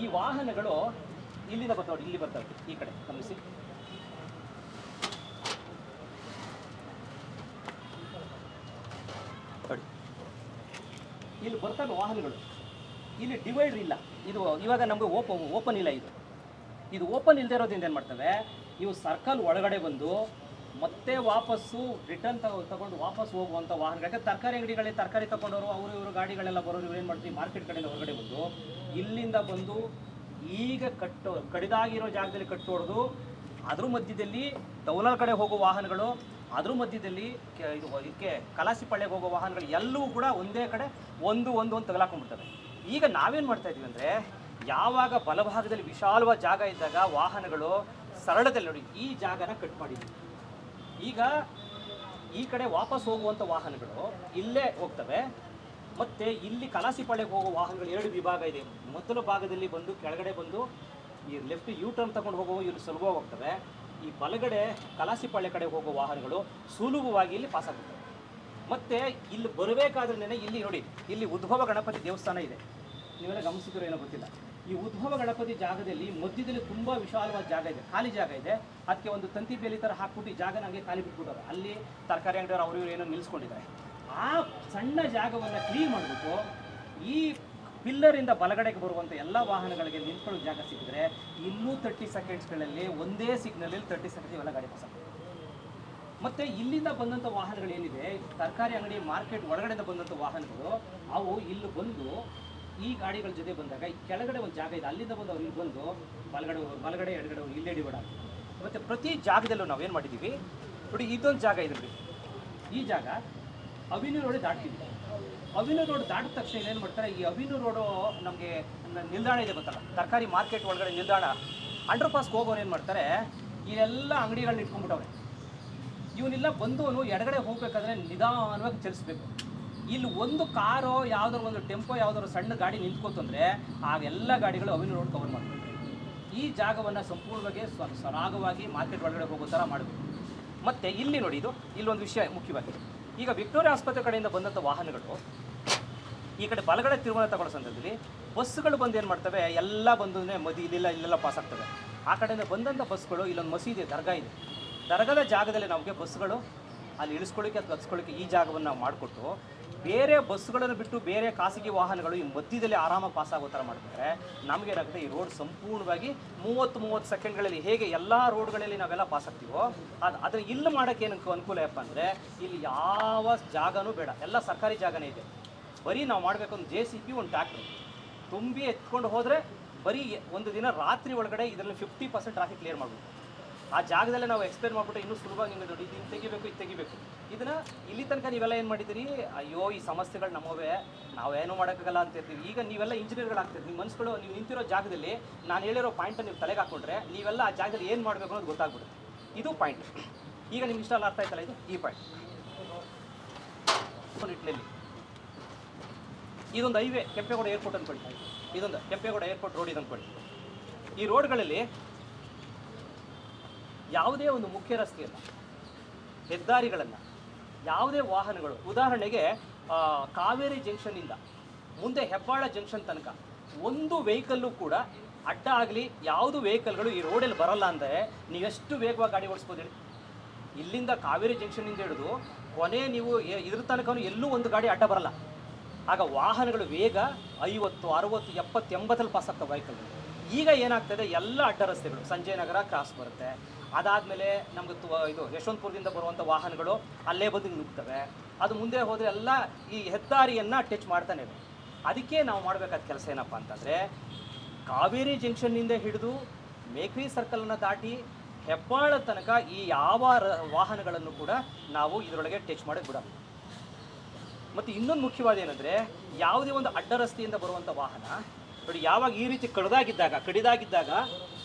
ಈ ವಾಹನಗಳು ಇಲ್ಲಿಂದ ಬರ್ತಾವೆ ಇಲ್ಲಿ ಬರ್ತಾವೆ ಈ ಕಡೆ ಗಮನಿಸಿ. ಇಲ್ಲಿ ಬರ್ತಾವೆ ವಾಹನಗಳು. ಇಲ್ಲಿ ಡಿವೈಡರ್ ಇಲ್ಲ. ಇದು ಇವಾಗ ನಮಗೆ ಓಪನ್ ಓಪನ್ ಇಲ್ಲ ಇದು. ಇದು ಓಪನ್ ಇಲ್ಲದೆ ಇರೋದ್ರಿಂದ ಏನು ಮಾಡ್ತವೆ? ಇವು ಸರ್ಕಲ್ ಒಳಗಡೆ ಬಂದು ಮತ್ತೆ ವಾಪಸ್ಸು ರಿಟರ್ನ್ ತಗೊಂಡು ವಾಪಸ್ ಹೋಗುವಂಥ ವಾಹನ ಯಾಕಂದ್ರೆ ತರಕಾರಿ ಅಂಗಡಿಗಳಲ್ಲಿ ತರಕಾರಿ ತಗೊಂಡವರು ಅವರು ಇವರು ಗಾಡಿಗಳೆಲ್ಲ ಬರೋರು, ಇವ್ರು ಏನು ಮಾಡ್ತೀವಿ? ಮಾರ್ಕೆಟ್ ಕಡೆಯಿಂದ ಹೊರಗಡೆ ಬಂದು ಇಲ್ಲಿಂದ ಬಂದು ಈಗ ಕಟ್ಟೋ, ಕಡಿದಾಗಿರೋ ಜಾಗದಲ್ಲಿ ಕಟ್ಟೋಡ್ದು ಅದ್ರ ಮಧ್ಯದಲ್ಲಿ ಟೌನಲ್ ಕಡೆ ಹೋಗೋ ವಾಹನಗಳು, ಅದ್ರ ಮಧ್ಯದಲ್ಲಿ ಇದು, ಇದಕ್ಕೆ ಕಲಾಸಿಪಳ್ಳೆಗೆ ಹೋಗೋ ವಾಹನಗಳು ಎಲ್ಲವೂ ಕೂಡ ಒಂದೇ ಕಡೆ ಒಂದು ಒಂದು ಒಂದು ತಗಲಾಕೊಂಡ್ಬಿಡ್ತವೆ ಈಗ ನಾವೇನು ಮಾಡ್ತಾ ಇದ್ವಿ ಅಂದರೆ, ಯಾವಾಗ ಬಲಭಾಗದಲ್ಲಿ ವಿಶಾಲವಾದ ಜಾಗ ಇದ್ದಾಗ ವಾಹನಗಳು ಸರಳದಲ್ಲಿ ನೋಡಿ, ಈ ಜಾಗನ ಕಟ್ ಮಾಡಿದ್ವಿ. ಈಗ ಈ ಕಡೆ ವಾಪಸ್ ಹೋಗುವಂಥ ವಾಹನಗಳು ಇಲ್ಲೇ ಹೋಗ್ತವೆ. ಮತ್ತು ಇಲ್ಲಿ ಕಲಾಸಿಪಾಳ್ಯಕ್ಕೆ ಹೋಗೋ ವಾಹನಗಳು ಎರಡು ವಿಭಾಗ ಇದೆ. ಮೊದಲ ಭಾಗದಲ್ಲಿ ಬಂದು, ಕೆಳಗಡೆ ಬಂದು ಈ ಲೆಫ್ಟ್ ಯೂ ಟರ್ನ್ ತಗೊಂಡು ಹೋಗೋ ಇಲ್ಲಿ ಸುಲಭವಾಗಿ ಹೋಗ್ತವೆ ಈ ಬಲಗಡೆ ಕಲಾಸಿಪಾಳ್ಯ ಕಡೆ ಹೋಗೋ ವಾಹನಗಳು ಸುಲಭವಾಗಿ ಇಲ್ಲಿ ಪಾಸ್ ಆಗುತ್ತವೆ ಮತ್ತೆ ಇಲ್ಲಿ ಬರಬೇಕಾದ್ರೆ ಇಲ್ಲಿ ನೋಡಿ, ಇಲ್ಲಿ ಉದ್ಭವ ಗಣಪತಿ ದೇವಸ್ಥಾನ ಇದೆ. ನೀವೆಲ್ಲ ಗಮನಿಸಿದ್ರು ಏನೋ ಗೊತ್ತಿಲ್ಲ. ಈ ಉದ್ಭವ ಗಣಪತಿ ಜಾಗದಲ್ಲಿ ಮಧ್ಯದಲ್ಲಿ ತುಂಬಾ ವಿಶಾಲವಾದ ಜಾಗ ಇದೆ, ಖಾಲಿ ಜಾಗ ಇದೆ. ಅದಕ್ಕೆ ಒಂದು ತಂತಿ ಬೇಲಿ ಥರ ಹಾಕ್ಬಿಟ್ಟು ಈ ಜಾಗ ನನಗೆ ಖಾಲಿ ಬಿಟ್ಬಿಟ್ಟವ್ರೆ. ಅಲ್ಲಿ ತರಕಾರಿ ಅಂಗಡಿಯವರು ಅವರು ಏನೋ ನಿಲ್ಲಿಸ್ಕೊಂಡಿದ್ದಾರೆ ಆ ಸಣ್ಣ ಜಾಗವನ್ನು ಕ್ಲೀನ್ ಮಾಡಿಬಿಟ್ಟು ಈ ಪಿಲ್ಲರಿಂದ ಬಲಗಡೆಗೆ ಬರುವಂಥ ಎಲ್ಲ ವಾಹನಗಳಿಗೆ ನಿಂತ್ಕೊಳ್ಳೋ ಜಾಗ ಸಿಕ್ಕಿದ್ರೆ ಇನ್ನೂ ತರ್ಟಿ ಸೆಕೆಂಡ್ಸ್ಗಳಲ್ಲಿ ಒಂದೇ ಸಿಗ್ನಲಲ್ಲಿ ತರ್ಟಿ ಸೆಕೆಂಡ್ಸ್ ಇವೆಲ್ಲ ಗಾಡಿ ಪಾಸ್ ಮತ್ತೆ ಇಲ್ಲಿಂದ ಬಂದಂಥ ವಾಹನಗಳು ಏನಿದೆ ತರಕಾರಿ ಅಂಗಡಿ, ಮಾರ್ಕೆಟ್ ಒಳಗಡೆಯಿಂದ ಬಂದಂಥ ವಾಹನಗಳು, ಅವು ಇಲ್ಲಿ ಬಂದು ಈ ಗಾಡಿಗಳ ಜೊತೆ ಬಂದಾಗ, ಈ ಕೆಳಗಡೆ ಒಂದು ಜಾಗ ಇದೆ, ಅಲ್ಲಿಂದ ಬಂದು ಅವ್ರು ಇಲ್ಲಿ ಬಂದು ಬಲಗಡೆ ಬಲಗಡೆ, ಎಡಗಡೆ ಇಲ್ಲಿ ಇಲ್ಲೇ ಮತ್ತೆ ಪ್ರತಿ ಜಾಗದಲ್ಲೂ ನಾವು ಏನು ಮಾಡಿದ್ದೀವಿ ನೋಡಿ, ಇದೊಂದು ಜಾಗ ಇದೆ ನೋಡಿ. ಈ ಜಾಗ ಅವಿನ ರೋಡ್ ದಾಟ್ತೀವಿ. ಅವಿನ ರೋಡ್ ದಾಟಿದ ತಕ್ಷಣ ಏನು ಮಾಡ್ತಾರೆ, ಈ ಅವಿನ ರೋಡು ನಮಗೆ ನಿಲ್ದಾಣ ಇದೆ ಗೊತ್ತಲ್ಲ? ತರಕಾರಿ ಮಾರ್ಕೆಟ್ ಒಳಗಡೆ ನಿಲ್ದಾಣ. ಅಂಡರ್ ಪಾಸ್ಗೆ ಹೋಗೋರು ಏನು ಮಾಡ್ತಾರೆ ಇಲ್ಲೆಲ್ಲ ಅಂಗಡಿಗಳನ್ನ ಇಟ್ಕೊಂಡ್ಬಿಟ್ಟವ್ರೆ. ಇವನೆಲ್ಲ ಬಂದವನು ಎಡಗಡೆ ಹೋಗ್ಬೇಕಾದ್ರೆ ನಿಧಾನವಾಗಿ ಚಲಿಸ್ಬೇಕು. ಇಲ್ಲಿ ಒಂದು ಕಾರೋ ಯಾವ್ದಾದ್ರು ಒಂದು ಟೆಂಪೋ ಯಾವ್ದಾದ್ರು ಸಣ್ಣ ಗಾಡಿ ನಿಂತ್ಕೋತಂದ್ರೆ ಆ ಎಲ್ಲ ಗಾಡಿಗಳು ಅವಿನ ರೋಡ್ ಕವರ್ ಮಾಡ್ಬೇಕು ಈ ಜಾಗವನ್ನು ಸಂಪೂರ್ಣವಾಗಿ ಸರಾಗವಾಗಿ ಮಾರ್ಕೆಟ್ ಒಳಗಡೆ ಹೋಗೋ ಥರ ಮಾಡಬೇಕು. ಮತ್ತು ಇಲ್ಲಿ ನೋಡಿ ಇದು ಇಲ್ಲೊಂದು ವಿಷಯ ಮುಖ್ಯವಾಗಿ ಈಗ ವಿಕ್ಟೋರಿಯಾ ಆಸ್ಪತ್ರೆ ಕಡೆಯಿಂದ ಬಂದಂಥ ವಾಹನಗಳು, ಈ ಕಡೆ ಬಲಗಡೆ ತಿರುಮಲ ತಗೊಳ್ಳೋ ಸಂದರ್ಭದಲ್ಲಿ ಬಸ್ಸುಗಳು ಬಂದು ಏನು ಮಾಡ್ತವೆ, ಎಲ್ಲ ಬಂದು ಮದಿ, ಇಲ್ಲೆಲ್ಲ ಇಲ್ಲೆಲ್ಲ ಪಾಸ್ ಆಗ್ತವೆ. ಆ ಕಡೆಯಿಂದ ಬಂದಂಥ ಬಸ್ಗಳು ಇಲ್ಲೊಂದು ಮಸೀದಿ ದರ್ಗಾ ಇದೆ. ದರ್ಗಾದ ಜಾಗದಲ್ಲಿ ನಮಗೆ ಬಸ್ಸುಗಳು ಅಲ್ಲಿ ಇಳಿಸ್ಕೊಳ್ಳೋಕೆ ಅಥವಾ ಹತ್ಸ್ಕೊಳ್ಳಿಕ್ಕೆ ಈ ಜಾಗವನ್ನು ನಾವು ಮಾಡಿಕೊಟ್ಟು ಬೇರೆ ಬಸ್ಸುಗಳನ್ನು ಬಿಟ್ಟು ಬೇರೆ ಖಾಸಗಿ ವಾಹನಗಳು ಈ ಮಧ್ಯದಲ್ಲಿ ಆರಾಮಾಗಿ ಪಾಸ್ ಆಗೋ ಥರ ಮಾಡಿದ್ರೆ ನಮಗೇನಾಗುತ್ತೆ ಈ ರೋಡ್ ಸಂಪೂರ್ಣವಾಗಿ ಮೂವತ್ತು ಮೂವತ್ತು ಸೆಕೆಂಡ್ಗಳಲ್ಲಿ ಹೇಗೆ ಎಲ್ಲ ರೋಡ್ಗಳಲ್ಲಿ ನಾವೆಲ್ಲ ಪಾಸ್ ಆಗ್ತೀವೋ, ಅದು ಅದರ ಇಲ್ಲಿ ಮಾಡೋಕ್ಕೆ ಏನಕ್ಕೆ ಅನುಕೂಲ ಯಪ್ಪ ಅಂದರೆ ಇಲ್ಲಿ ಯಾವ ಜಾಗನೂ ಬೇಡ, ಎಲ್ಲ ಸರ್ಕಾರಿ ಜಾಗನೇ ಇದೆ. ಬರೀ ನಾವು ಮಾಡಬೇಕು ಒಂದು ಜೆ ಸಿ ಪಿ ಒಂದು ಟ್ಯಾಕ್ಟ್ರು ತುಂಬಿ ಎತ್ಕೊಂಡು ಹೋದರೆ ಬರೀ ಒಂದು ದಿನ ರಾತ್ರಿ ಒಳಗಡೆ ಇದರಲ್ಲಿ ಫಿಫ್ಟಿ ಪರ್ಸೆಂಟ್ ಟ್ರಾಫಿಕ್ ಕ್ಲಿಯರ್ ಮಾಡ್ಬೋದು. ಆ ಜಾಗದಲ್ಲೇ ನಾವು ಎಕ್ಸ್ಪ್ಲೇನ್ ಮಾಡ್ಬಿಟ್ಟು ಇನ್ನೂ ಸುಲಭವಾಗಿ ಹಿಂಗೆ ನೋಡಿ, ಇದು ತೆಗಿಬೇಕು ಇದು ತೆಗಿಬೇಕು. ಇದನ್ನು ಇಲ್ಲಿ ತನಕ ನೀವೆಲ್ಲ ಏನು ಮಾಡಿದ್ದೀರಿ ಅಯ್ಯೋ, ಈ ಸಮಸ್ಯೆಗಳು ನಮ್ಮವೇ, ನಾವೇನು ಮಾಡೋಕ್ಕಾಗಲ್ಲ ಅಂತ ಇರ್ತೀವಿ. ಈಗ ನೀವೆಲ್ಲ ಇಂಜಿನಿಯರ್ಗಳಾಗ್ತೀರಿ ನಿಮ್ಮ ಮನಸ್ಸುಗಳು ನೀವು ನಿಂತಿರೋ ಜಾಗದಲ್ಲಿ ನಾನು ಹೇಳಿರೋ ಪಾಯಿಂಟನ್ನು ನೀವು ತಲೆಗೆ ಹಾಕೊಂಡ್ರೆ ನೀವೆಲ್ಲ ಆ ಜಾಗದಲ್ಲಿ ಏನು ಮಾಡಬೇಕು ಅನ್ನೋದು ಗೊತ್ತಾಗ್ಬಿಡುತ್ತೆ. ಇದು ಪಾಯಿಂಟ್ ಈಗ ನಿಮ್ಗೆ ಇಷ್ಟ ಅರ್ಥ ಆಯ್ತಲ್ಲ ಇದು? ಈ ಪಾಯಿಂಟ್ ನಿಟ್ಟಿನಲ್ಲಿ ಇದೊಂದು ಹೈವೇ ಕೆಂಪೇಗೌಡ ಏರ್ಪೋರ್ಟ್ ಅನ್ಕೊಳ್ಳಿ. ಇದೊಂದು ಕೆಂಪೇಗೌಡ ಏರ್ಪೋರ್ಟ್ ರೋಡ್ ಇದು ಅಂದ್ಕೊಳ್ಳಿ ಈ ರೋಡ್ಗಳಲ್ಲಿ ಯಾವುದೇ ಒಂದು ಮುಖ್ಯ ರಸ್ತೆ ಇಲ್ಲ ಹೆದ್ದಾರಿಗಳನ್ನು, ಯಾವುದೇ ವಾಹನಗಳು. ಉದಾಹರಣೆಗೆ ಕಾವೇರಿ ಜಂಕ್ಷನ್ನಿಂದ ಮುಂದೆ ಹೆಬ್ಬಾಳ ಜಂಕ್ಷನ್ ತನಕ ಒಂದು ವೆಹಿಕಲ್ಲು ಕೂಡ ಅಡ್ಡ ಆಗಲಿ, ಯಾವುದು ವೆಹಿಕಲ್ಗಳು ಈ ರೋಡಲ್ಲಿ ಬರಲ್ಲ ಅಂದರೆ ಎಷ್ಟು ವೇಗವಾಗಿ ಗಾಡಿ ಓಡಿಸ್ಬೋದು ಹೇಳಿ. ಇಲ್ಲಿಂದ ಕಾವೇರಿ ಜಂಕ್ಷನ್ನಿಂದ ಹಿಡಿದು ಕೊನೆ ನೀವು ಇದ್ರ ತನಕ ಎಲ್ಲೂ ಒಂದು ಗಾಡಿ ಅಡ್ಡ ಬರಲ್ಲ. ಆಗ ವಾಹನಗಳು ವೇಗ ಐವತ್ತು, ಅರುವತ್ತು ಎಪ್ಪತ್ತು ಎಂಬತ್ತಲ್ಲಿ ಪಾಸ್ ಆಗ್ತವೆ ವೆಹಿಕಲ್ಗಳು ಈಗ ಏನಾಗ್ತದೆ? ಎಲ್ಲ ಅಡ್ಡ ರಸ್ತೆಗಳು ಸಂಜಯ್ ನಗರ ಕ್ರಾಸ್ ಬರುತ್ತೆ. ಅದಾದಮೇಲೆ ನಮ್ಗೆ ಇದು ಯಶವಂತಪುರದಿಂದ ಬರುವಂಥ ವಾಹನಗಳು ಅಲ್ಲೇ ಬಂದು ನುಗ್ತವೆ ಅದು ಮುಂದೆ ಹೋದರೆ ಎಲ್ಲ ಈ ಹೆದ್ದಾರಿಯನ್ನು ಟಚ್ ಮಾಡ್ತಾನೆ. ಅದಕ್ಕೆ ನಾವು ಮಾಡಬೇಕಾದ ಕೆಲಸ ಏನಪ್ಪ ಅಂತಂದರೆ, ಕಾವೇರಿ ಜಂಕ್ಷನ್ನಿಂದ ಹಿಡಿದು ಮೇಕ್ರಿ ಸರ್ಕಲನ್ನು ದಾಟಿ ಹೆಬ್ಬಾಳ ತನಕ ಈ ಯಾವ ವಾಹನಗಳನ್ನು ಕೂಡ ನಾವು ಇದರೊಳಗೆ ಟಚ್ ಮಾಡಿ ಬಿಡೋದು ಮತ್ತು ಇನ್ನೊಂದು ಮುಖ್ಯವಾದ ಏನಂದರೆ, ಯಾವುದೇ ಒಂದು ಅಡ್ಡ ರಸ್ತೆಯಿಂದ ಬರುವಂಥ ವಾಹನ ನೋಡಿ, ಯಾವಾಗ ಈ ರೀತಿ ಕಡ್ದಾಗಿದ್ದಾಗ, ಕಡಿದಾಗಿದ್ದಾಗ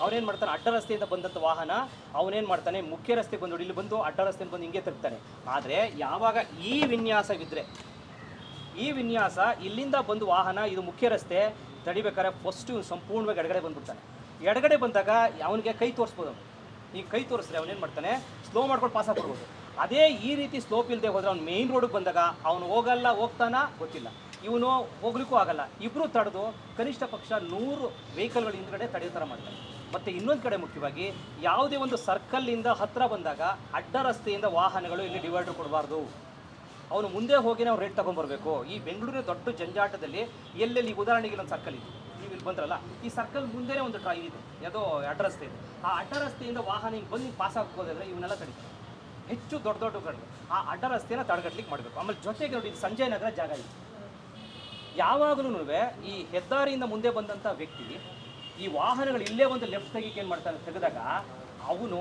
ಅವನೇನು ಮಾಡ್ತಾನೆ? ಅಡ್ಡ ರಸ್ತೆಯಿಂದ ಬಂದಂಥ ವಾಹನ ಅವನೇನು ಮಾಡ್ತಾನೆ? ಮುಖ್ಯ ರಸ್ತೆಗೆ ಬಂದು ಇಲ್ಲಿ ಬಂದು ಅಡ್ಡ ರಸ್ತೆಯಿಂದ ಬಂದು ಹಿಂಗೆ ತಿರುಗ್ತಾನೆ. ಆದರೆ ಯಾವಾಗ ಈ ವಿನ್ಯಾಸವಿದ್ರೆ, ಈ ವಿನ್ಯಾಸ ಇಲ್ಲಿಂದ ಬಂದು ವಾಹನ, ಇದು ಮುಖ್ಯ ರಸ್ತೆ, ತಡಿಬೇಕಾದ್ರೆ ಫಸ್ಟು ಸಂಪೂರ್ಣವಾಗಿ ಎಡಗಡೆ ಬಂದ್ಬಿಡ್ತಾನೆ. ಎಡಗಡೆ ಬಂದಾಗ ಅವನಿಗೆ ಕೈ ತೋರಿಸ್ಬೋದು ಅವನು. ಈಗ ಕೈ ತೋರಿಸಿದ್ರೆ ಅವನೇನು ಮಾಡ್ತಾನೆ? ಸ್ಲೋ ಮಾಡ್ಕೊಂಡು ಪಾಸ್ ಆಗ್ಬಿಡ್ಬೋದು. ಅದೇ ಈ ರೀತಿ ಸ್ಲೋಪ್ ಇಲ್ಲದೆ ಹೋದರೆ ಅವ್ನು ಮೇನ್ ರೋಡಿಗೆ ಬಂದಾಗ ಅವನು ಹೋಗಲ್ಲ, ಹೋಗ್ತಾನ? ಗೊತ್ತಿಲ್ಲ. ಇವನು ಹೋಗ್ಲಿಕ್ಕೂ ಆಗಲ್ಲ. ಇಬ್ಬರು ತಡೆದು ಕನಿಷ್ಠ ಪಕ್ಷ ನೂರು ವೆಹಿಕಲ್ಗಳ ಹಿಂದ್ಗಡೆ ತಡೆಯೋ ಥರ ಮಾಡ್ತಾರೆ. ಮತ್ತು ಇನ್ನೊಂದು ಕಡೆ ಮುಖ್ಯವಾಗಿ ಯಾವುದೇ ಒಂದು ಸರ್ಕಲ್ಲಿಂದ ಹತ್ತಿರ ಬಂದಾಗ ಅಡ್ಡ ರಸ್ತೆಯಿಂದ ವಾಹನಗಳು ಇಲ್ಲಿ ಡಿವೈಡರ್ ಕೊಡಬಾರ್ದು. ಅವನು ಮುಂದೆ ಹೋಗಿ ನಾವು ರೇಟ್ ತಗೊಂಡ್ಬರ್ಬೇಕು ಈ ಬೆಂಗಳೂರಿನ ದೊಡ್ಡ ಜಂಜಾಟದಲ್ಲಿ ಎಲ್ಲೆಲ್ಲಿ ಉದಾಹರಣೆಗೆ ಇಲ್ಲೊಂದು ಸರ್ಕಲ್ ಇದೆ ನೀವು ಇಲ್ಲಿ ಬಂದ್ರಲ್ಲ, ಈ ಸರ್ಕಲ್ ಮುಂದೆನೇ ಒಂದು ಟ್ರೈ ಇದೆ. ಯಾವುದೋ ಅಡ್ಡ ರಸ್ತೆ ಇದೆ. ಆ ಅಡ್ಡ ರಸ್ತೆಯಿಂದ ವಾಹನ ಹಿಂಗೆ ಬಂದು ಪಾಸ್ ಆಗ್ಬೋದಾದ್ರೆ ಇವನ್ನೆಲ್ಲ ತಡೀತಾರೆ. ಹೆಚ್ಚು ದೊಡ್ಡ ದೊಡ್ಡ ಆ ಅಡ್ಡ ರಸ್ತೆಯನ್ನು ತಡೆಗಟ್ಲಿಕ್ಕೆ ಮಾಡಬೇಕು. ಆಮೇಲೆ ಜೊತೆಗೆ ನೋಡಿ ಸಂಜಯನಗರ ಸಂಜಯ್ ನಗರ ಜಾಗ ಇದೆ. ಯಾವಾಗಲೂ ಈ ಹೆದ್ದಾರಿಯಿಂದ ಮುಂದೆ ಬಂದಂಥ ವ್ಯಕ್ತಿ ಈ ವಾಹನಗಳು ಇಲ್ಲೇ ಒಂದು ಲೆಫ್ಟ್ ತೆಗಿಕ್ಕೆ ಏನು ಮಾಡ್ತಾನೆ, ತೆಗೆದಾಗ ಅವನು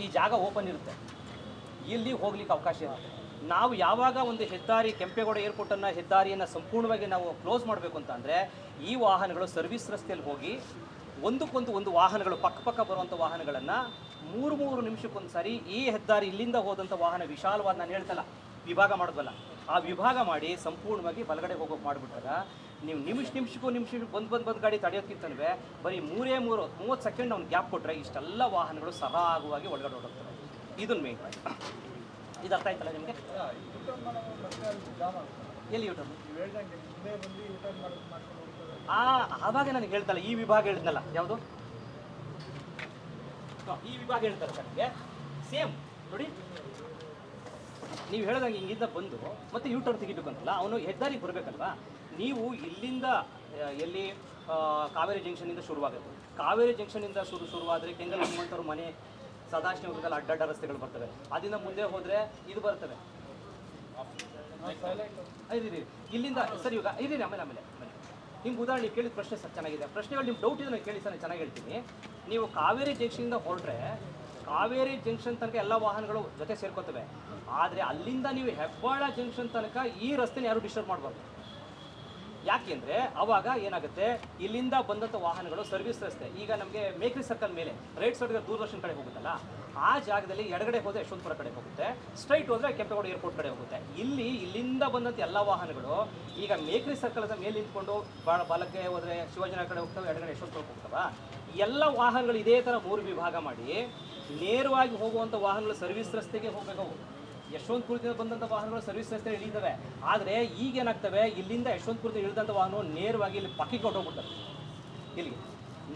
ಈ ಜಾಗ ಓಪನ್ ಇರುತ್ತೆ. ಇಲ್ಲಿ ಹೋಗ್ಲಿಕ್ಕೆ ಅವಕಾಶ ಇರುತ್ತೆ. ನಾವು ಯಾವಾಗ ಒಂದು ಹೆದ್ದಾರಿ ಕೆಂಪೇಗೌಡ ಏರ್ಪೋರ್ಟನ್ನು ಹೆದ್ದಾರಿಯನ್ನು ಸಂಪೂರ್ಣವಾಗಿ ನಾವು ಕ್ಲೋಸ್ ಮಾಡಬೇಕು ಅಂತ ಅಂದರೆ ಈ ವಾಹನಗಳು ಸರ್ವಿಸ್ ರಸ್ತೆಯಲ್ಲಿ ಹೋಗಿ ಒಂದಕ್ಕೊಂದು ಒಂದು ವಾಹನಗಳು, ಪಕ್ಕ ಪಕ್ಕ ಬರುವಂಥ ವಾಹನಗಳನ್ನು ಮೂರು ಮೂರು ನಿಮಿಷಕ್ಕೊಂದು ಸಾರಿ ಈ ಹೆದ್ದಾರಿ ಇಲ್ಲಿಂದ ಹೋದಂಥ ವಾಹನ ವಿಶಾಲವಾದ ನಾನು ಹೇಳ್ತಲ್ಲ ವಿಭಾಗ ಮಾಡೋದಲ್ಲ. ಆ ವಿಭಾಗ ಮಾಡಿ ಸಂಪೂರ್ಣವಾಗಿ ಬಲಗಡೆ ಹೋಗೋಕೆ ಮಾಡಿಬಿಟ್ಟಾಗ ನೀವು ನಿಮಿಷ ನಿಮಿಷಕ್ಕೂ ನಿಮಿಷ ಬಂದು ಬಂದು ಬಂದು ಗಾಡಿ ತಡೆಯೋಕ್ಕಿಂತನೂ ಬರೀ ಮೂರೇ ಮೂರು ಮೂವತ್ತು ಸೆಕೆಂಡ್ ಅವ್ನು ಗ್ಯಾಪ್ ಕೊಟ್ಟರೆ ಇಷ್ಟೆಲ್ಲ ವಾಹನಗಳು ಸರಾಗವಾಗಿ ಒಳಗಡೆ ಹೊರಡ್ತವೆ ಇದನ್ನು ಮೇನ್ ಪಾಯಿಂಟ್ ಇದು ಅರ್ಥ ಆಯ್ತಲ್ಲ ನಿಮಗೆ? ಎಲ್ಲಿ ಯೂಟರ್ನ್ ಆ ಆವಾಗ ನನಗೆ ಹೇಳ್ತಲ್ಲ ಈ ವಿಭಾಗ ಹೇಳಿದ್ನಲ್ಲ ಯಾವುದು? ಈ ವಿಭಾಗ ಹೇಳ್ತಾರೆ ನನಗೆ ಸೇಮ್ ನೋಡಿ. ನೀವು ಹೇಳ್ದಂಗೆ ಹಿಂಗಿಂದ ಬಂದು ಮತ್ತೆ ಯೂ ಟರ್ನ್ ತೆಗಿಬೇಕಂತಲ್ಲ ಅವನು ಹೆದ್ದಾರಿಗೆ ಬರಬೇಕಲ್ವಾ? ನೀವು ಇಲ್ಲಿಂದ ಎಲ್ಲಿ ಕಾವೇರಿ ಜಂಕ್ಷನಿಂದ ಶುರುವಾಗುತ್ತೆ. ಕಾವೇರಿ ಜಂಕ್ಷನಿಂದ ಶುರು, ಶುರುವಾದರೆ ಕೆಂಗಲ್ ಹನುಮಂತವ್ರ ಮನೆ ಸದಾಶಿವದಲ್ಲಿ ಅಡ್ಡಡ್ಡ ರಸ್ತೆಗಳು ಬರ್ತವೆ. ಅದರಿಂದ ಮುಂದೆ ಹೋದರೆ ಇದು ಬರ್ತವೆ. ಇಲ್ಲಿಂದ, ಸರಿ, ಇವಾಗ, ಇದೀರಿ, ಆಮೇಲೆ ಆಮೇಲೆ ನಿಮ್ಗೆ ಉದಾಹರಣೆ ಕೇಳಿದ ಪ್ರಶ್ನೆ ಸರ್ ಚೆನ್ನಾಗಿದೆ. ಪ್ರಶ್ನೆಗಳು ನಿಮ್ಮ ಡೌಟ್ ಇದನ್ನು ಕೇಳಿ ಸರ್, ನಾನು ಚೆನ್ನಾಗಿ ಹೇಳ್ತೀನಿ. ನೀವು ಕಾವೇರಿ ಜಂಕ್ಷನಿಂದ ಹೊರಟ್ರೆ, ಕಾವೇರಿ ಜಂಕ್ಷನ್ ತನಕ ಎಲ್ಲ ವಾಹನಗಳು ಜೊತೆ ಸೇರ್ಕೋತವೆ. ಆದರೆ ಅಲ್ಲಿಂದ ನೀವು ಹೆಬ್ಬಾಳ ಜಂಕ್ಷನ್ ತನಕ ಈ ರಸ್ತೆನ ಯಾರು ಡಿಸ್ಟರ್ಬ್ ಮಾಡಬಾರ್ದು? ಯಾಕೆಂದರೆ ಅವಾಗ ಏನಾಗುತ್ತೆ? ಇಲ್ಲಿಂದ ಬಂದಂಥ ವಾಹನಗಳು ಸರ್ವಿಸ್ ರಸ್ತೆ. ಈಗ ನಮಗೆ ಮೇಕ್ರಿ ಸರ್ಕಲ್ ಮೇಲೆ, ರೈಟ್ ಸೈಡ್ಗೆ ದೂರದರ್ಶನ್ ಕಡೆ ಹೋಗುತ್ತಲ್ಲ, ಆ ಜಾಗದಲ್ಲಿ ಎಡಗಡೆ ಹೋದರೆ ಯಶವಂತಪುರ ಕಡೆ ಹೋಗುತ್ತೆ ಸ್ಟ್ರೈಟ್ ಹೋದರೆ ಕೆಂಪೇಗೌಡ ಏರ್ಪೋರ್ಟ್ ಕಡೆ ಹೋಗುತ್ತೆ. ಇಲ್ಲಿ, ಇಲ್ಲಿಂದ ಬಂದಂಥ ಎಲ್ಲ ವಾಹನಗಳು ಈಗ ಮೇಕ್ರಿ ಸರ್ಕಲ್ ಮೇಲೆ ನಿಂತ್ಕೊಂಡು ಬಾಳ ಬಲಕ್ಕೆ ಹೋದರೆ ಶಿವಜನ ಕಡೆ ಹೋಗ್ತವೆ, ಎಡಗಡೆ ಯಶವಂತಪುರ ಹೋಗ್ತವ. ಎಲ್ಲ ವಾಹನಗಳು ಇದೇ ಥರ ಮೂರು ವಿಭಾಗ ಮಾಡಿ, ನೇರವಾಗಿ ಹೋಗುವಂಥ ವಾಹನಗಳು ಸರ್ವಿಸ್ ರಸ್ತೆಗೆ ಹೋಗಬೇಕು. ಯಶವಂತಪುರದಿಂದ ಬಂದಂಥ ವಾಹನಗಳು ಸರ್ವಿಸ್ ರಸ್ತೆ ಇಳಿತವೆ ಆದರೆ ಈಗ ಏನಾಗ್ತವೆ? ಇಲ್ಲಿಂದ ಯಶವಂತಪುರದಿಂದ ಇಳಿದಂಥ ವಾಹನ ನೇರವಾಗಿ ಇಲ್ಲಿ ಪಕ್ಕಕ್ಕೆ ಹೊಟ್ಟೋಗ್ಬಿಡ್ತವೆ ಇಲ್ಲಿಗೆ.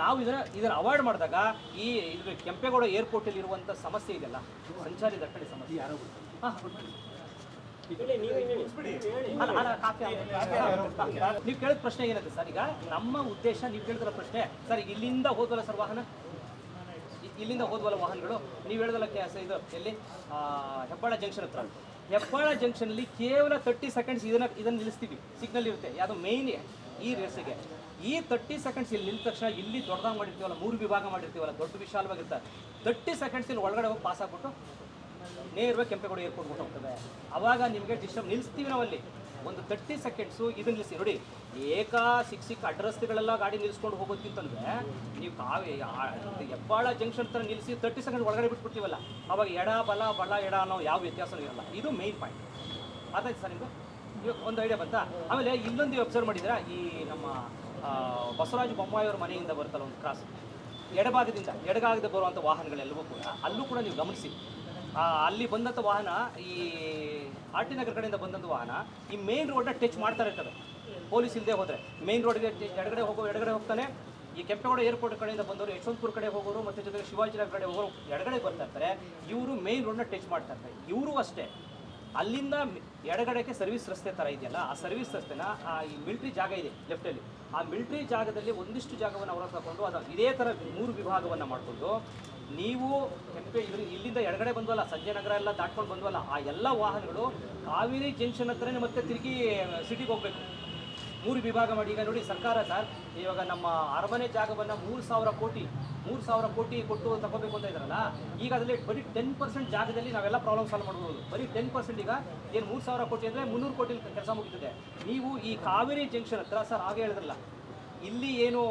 ನಾವು ಇದರ ಇದನ್ನು ಅವಾಯ್ಡ್ ಮಾಡಿದಾಗ ಈ ಇದು ಕೆಂಪೇಗೌಡ ಏರ್ಪೋರ್ಟಲ್ಲಿ ಇರುವಂಥ ಸಮಸ್ಯೆ ಇದೆಯಲ್ಲ? ಸಂಚಾರಿ ದಟ್ಟಣೆ ಸಮಸ್ಯೆ. ಯಾರೋ ಹಾಂ. ನೀವು ಕೇಳಿದ ಪ್ರಶ್ನೆ ಏನಂತೆ ಸರ್ ಈಗ? ನಮ್ಮ ಉದ್ದೇಶ ನೀವು ಕೇಳಿದ್ರ ಪ್ರಶ್ನೆ. ಸರ್ ಇಲ್ಲಿಂದ ಹೋದಲ್ಲ ಸರ್ ವಾಹನ? ಇಲ್ಲಿಂದ ಹೋದ್ವಲ್ಲ ವಾಹನಗಳು? ನೀವು ಹೇಳಿದಲ್ಲ ಎಸ್ ಇದು. ಎಲ್ಲಿ? ಹೆಬ್ಬಾಳ ಜಂಕ್ಷನ್ ಹತ್ರ. ಹೆಬ್ಬಾಳ ಜಂಕ್ಷನಲ್ಲಿ ಕೇವಲ ತರ್ಟಿ ಸೆಕೆಂಡ್ಸ್ ಇದನ್ನ ಇದನ್ನ ನಿಲ್ಲಿಸ್ತೀವಿ. ಸಿಗ್ನಲ್ ಇರುತ್ತೆ. ಯಾವುದು ಮೇಯ್ನ್ ಈ ರೇಸಿಗೆ ಈ ತರ್ಟಿ ಸೆಕೆಂಡ್ಸ್ ಇಲ್ಲಿ ನಿಂತ ತಕ್ಷಣ ಇಲ್ಲಿ ದೊಡ್ಡದಾಗಿ ಮಾಡಿರ್ತೀವಲ್ಲ, ಮೂರು ವಿಭಾಗ ಮಾಡಿರ್ತೀವಲ್ಲ, ದೊಡ್ಡ ವಿಶಾಲವಾಗಿರ್ತಾರೆ ತರ್ಟಿ ಸೆಕೆಂಡ್ಸ್ ಇಲ್ಲಿ ಒಳಗಡೆ ಹೋಗಿ ಪಾಸ್ ಆಗ್ಬಿಟ್ಟು ನೇರವಾಗಿ ಕೆಂಪೇಗೌಡ ಏರ್ಪೋರ್ಟ್ ಹೋಗ್ತದೆ. ಅವಾಗ ನಿಮಗೆ ಡಿಸ್ಟರ್ಬ್ ನಿಲ್ಲಿಸ್ತೀವಿ ನಾವಲ್ಲಿ. ಒಂದು ತರ್ಟಿ ಸೆಕೆಂಡ್ಸು ಇದನ್ನ ನಿಲ್ಲಿಸಿ ನೋಡಿ, ಏಕ ಸಿಕ್ ಸಿಕ್ ಅಡ್ರಸ್ತೆಗಳೆಲ್ಲ ಗಾಡಿ ನಿಲ್ಲಿಸ್ಕೊಂಡು ಹೋಗೋದಕ್ಕಿಂತಂದ್ರೆ ನೀವು ಕಾವೇ ಹೆಬ್ಬಾಳ ಜಂಕ್ಷನ್ ಥರ ನಿಲ್ಲಿಸಿ ತರ್ಟಿ ಸೆಕೆಂಡ್ ಒಳಗಡೆ ಬಿಟ್ಬಿಡ್ತೀವಲ್ಲ, ಅವಾಗ ಎಡ, ಬಲ ಬಲ, ಎಡ ಅನ್ನೋ ಯಾವ ವ್ಯತ್ಯಾಸವೂ ಇರಲ್ಲ. ಇದು ಮೇನ್ ಪಾಯಿಂಟ್ ಅದಾಯ್ತು ಸರ್ ನಿಮಗೆ? ಒಂದು ಐಡಿಯಾ ಬಂತಾ? ಆಮೇಲೆ ಇನ್ನೊಂದು ಅಬ್ಸರ್ವ್ ಮಾಡಿದ್ರೆ ಈ ನಮ್ಮ ಬಸವರಾಜ ಬೊಮ್ಮಾಯಿ ಅವ್ರ ಮನೆಯಿಂದ ಬರುತ್ತಲ್ಲ ಒಂದು ಕ್ರಾಸ್ ಎಡಭಾಗದಿಂದ ಎಡಗಾಗದೆ ಬರುವಂಥ ವಾಹನಗಳೆಲ್ಲವೂ ಕೂಡ ಅಲ್ಲೂ ಕೂಡ ನೀವು ಗಮನಿಸಿ. ಅಲ್ಲಿ ಬಂದಂಥ ವಾಹನ, ಈ ಆರ್ ಟಿ ನಗರ ಕಡೆಯಿಂದ ಬಂದಂಥ ವಾಹನ, ಈ ಮೇನ್ ರೋಡ್ನ ಟಚ್ ಮಾಡ್ತಾ ಇರ್ತವೆ ಪೊಲೀಸ್ ಇಲ್ಲದೆ ಹೋದರೆ. ಮೇನ್ ರೋಡ್ಗೆ ಎಡಗಡೆ ಹೋಗೋ ಎಡಗಡೆ ಹೋಗ್ತಾನೆ. ಈ ಕೆಂಪೇಗೌಡ ಏರ್ಪೋರ್ಟ್ ಕಡೆಯಿಂದ ಬಂದವರು, ಯಶವಂತಪುರ ಕಡೆ ಹೋಗೋರು, ಮತ್ತು ಜೊತೆಗೆ ಶಿವಾಜಿನಗರ ಕಡೆ ಹೋಗೋರು ಎಡಗಡೆ ಬರ್ತಾ ಇರ್ತಾರೆ. ಇವರು ಮೇನ್ ರೋಡ್ನ ಟಚ್ ಮಾಡ್ತಾ ಇರ್ತಾರೆ. ಇವರು ಅಷ್ಟೇ. ಅಲ್ಲಿಂದ ಎಡಗಡೆಗೆ ಸರ್ವಿಸ್ ರಸ್ತೆ ಥರ ಇದೆಯಲ್ಲ, ಆ ಸರ್ವಿಸ್ ರಸ್ತೆನ, ಆ ಈ ಮಿಲ್ಟ್ರಿ ಜಾಗ ಇದೆ ಲೆಫ್ಟಲ್ಲಿ ಆ ಮಿಲ್ಟ್ರಿ ಜಾಗದಲ್ಲಿ ಒಂದಿಷ್ಟು ಜಾಗವನ್ನು ಅವರ ತಗೊಂಡು ಅದು ಇದೇ ಥರ ಮೂರು ವಿಭಾಗವನ್ನು ಮಾಡಿಕೊಂಡು ನೀವು ಕೆಂಪೆ ಇಲ್ಲಿಂದ ಎಡಗಡೆ ಬಂದ್ವಲ್ಲ, ಸಂಜೆ ನಗರ ಎಲ್ಲ ದಾಟ್ಕೊಂಡು ಬಂದ್ವಲ್ಲ, ಆ ಎಲ್ಲ ವಾಹನಗಳು ಕಾವೇರಿ ಜಂಕ್ಷನ್ ಹತ್ರನೇ ಮತ್ತೆ ತಿರುಗಿ ಸಿಟಿಗೆ ಹೋಗಬೇಕು. ಮೂರು ವಿಭಾಗ ಮಾಡಿ. ಈಗ ನೋಡಿ ಸರ್ಕಾರ ಸರ್, ಇವಾಗ ನಮ್ಮ ಅರಮನೆ ಜಾಗವನ್ನು ಮೂರು ಸಾವಿರ ಕೋಟಿ, ಮೂರು ಸಾವಿರ ಕೋಟಿ ಕೊಟ್ಟು ತಗೋಬೇಕು ಅಂತ ಇದ್ರಲ್ಲ ಈಗ ಅದರಲ್ಲಿ ಬರೀ ಟೆನ್ ಪರ್ಸೆಂಟ್ ಜಾಗದಲ್ಲಿ ನಾವೆಲ್ಲ ಪ್ರಾಬ್ಲಮ್ ಸಾಲ್ವ್ ಮಾಡ್ಬೋದು. ಬರೀ ಟೆನ್ ಪರ್ಸೆಂಟ್ ಈಗ ಏನು ಮೂರು ಸಾವಿರ ಕೋಟಿ ಅಂದರೆ ಮುನ್ನೂರು ಕೋಟಿ ಕೆಲಸ ಮುಗಿದಿದೆ ನೀವು ಈ ಕಾವೇರಿ ಜಂಕ್ಷನ್ ಹತ್ರ ಸರ್ ಹಾಗೆ ಹೇಳಿದ್ರಲ್ಲ ಇಲ್ಲಿ ಏನು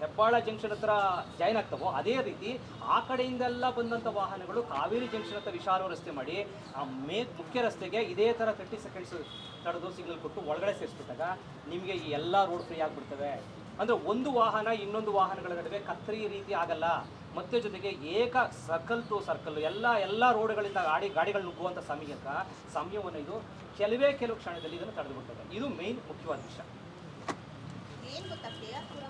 ಹೆಬ್ಬಾಳ ಜಂಕ್ಷನ್ ಹತ್ರ ಜಾಯ್ನ್ ಆಗ್ತವೋ ಅದೇ ರೀತಿ ಆ ಕಡೆಯಿಂದೆಲ್ಲ ಬಂದಂಥ ವಾಹನಗಳು ಕಾವೇರಿ ಜಂಕ್ಷನ್ ಹತ್ರ ವಿಶಾಲ ರಸ್ತೆ ಮಾಡಿ, ಆ ಮೇ ಮುಖ್ಯ ರಸ್ತೆಗೆ ಇದೇ ಥರ ತರ್ಟಿ ಸೆಕೆಂಡ್ಸ್ ತಡೆದು ಸಿಗ್ನಲ್ ಕೊಟ್ಟು ಒಳಗಡೆ ಸೇರಿಸ್ಬಿಟ್ಟಾಗ ನಿಮಗೆ ಈ ಎಲ್ಲ ರೋಡ್ ಫ್ರೀ ಆಗಿಬಿಡ್ತವೆ. ಅಂದರೆ ಒಂದು ವಾಹನ ಇನ್ನೊಂದು ವಾಹನಗಳ ನಡುವೆ ಕತ್ತರಿ ರೀತಿ ಆಗಲ್ಲ. ಮತ್ತೆ ಜೊತೆಗೆ ಏಕ ಸರ್ಕಲ್ ಟು ಸರ್ಕಲ್ ಎಲ್ಲ ಎಲ್ಲ ರೋಡ್ಗಳಿಂದ ಗಾಡಿ, ಗಾಡಿಗಳು ನುಗ್ಗುವಂಥ ಸಮಯಕ್ಕೆ ಸಮಯವನ್ನು ಇದು ಕೆಲವೇ ಕೆಲವು ಕ್ಷಣದಲ್ಲಿ ಇದನ್ನು ತಡೆದುಬಿಡ್ತದೆ. ಇದು ಮೇನ್ ಮುಖ್ಯವಾದ ವಿಷಯ. ಏನ್ ಗೊತ್ತಾ ಪ್ರಿಯಾ ಪುರಂ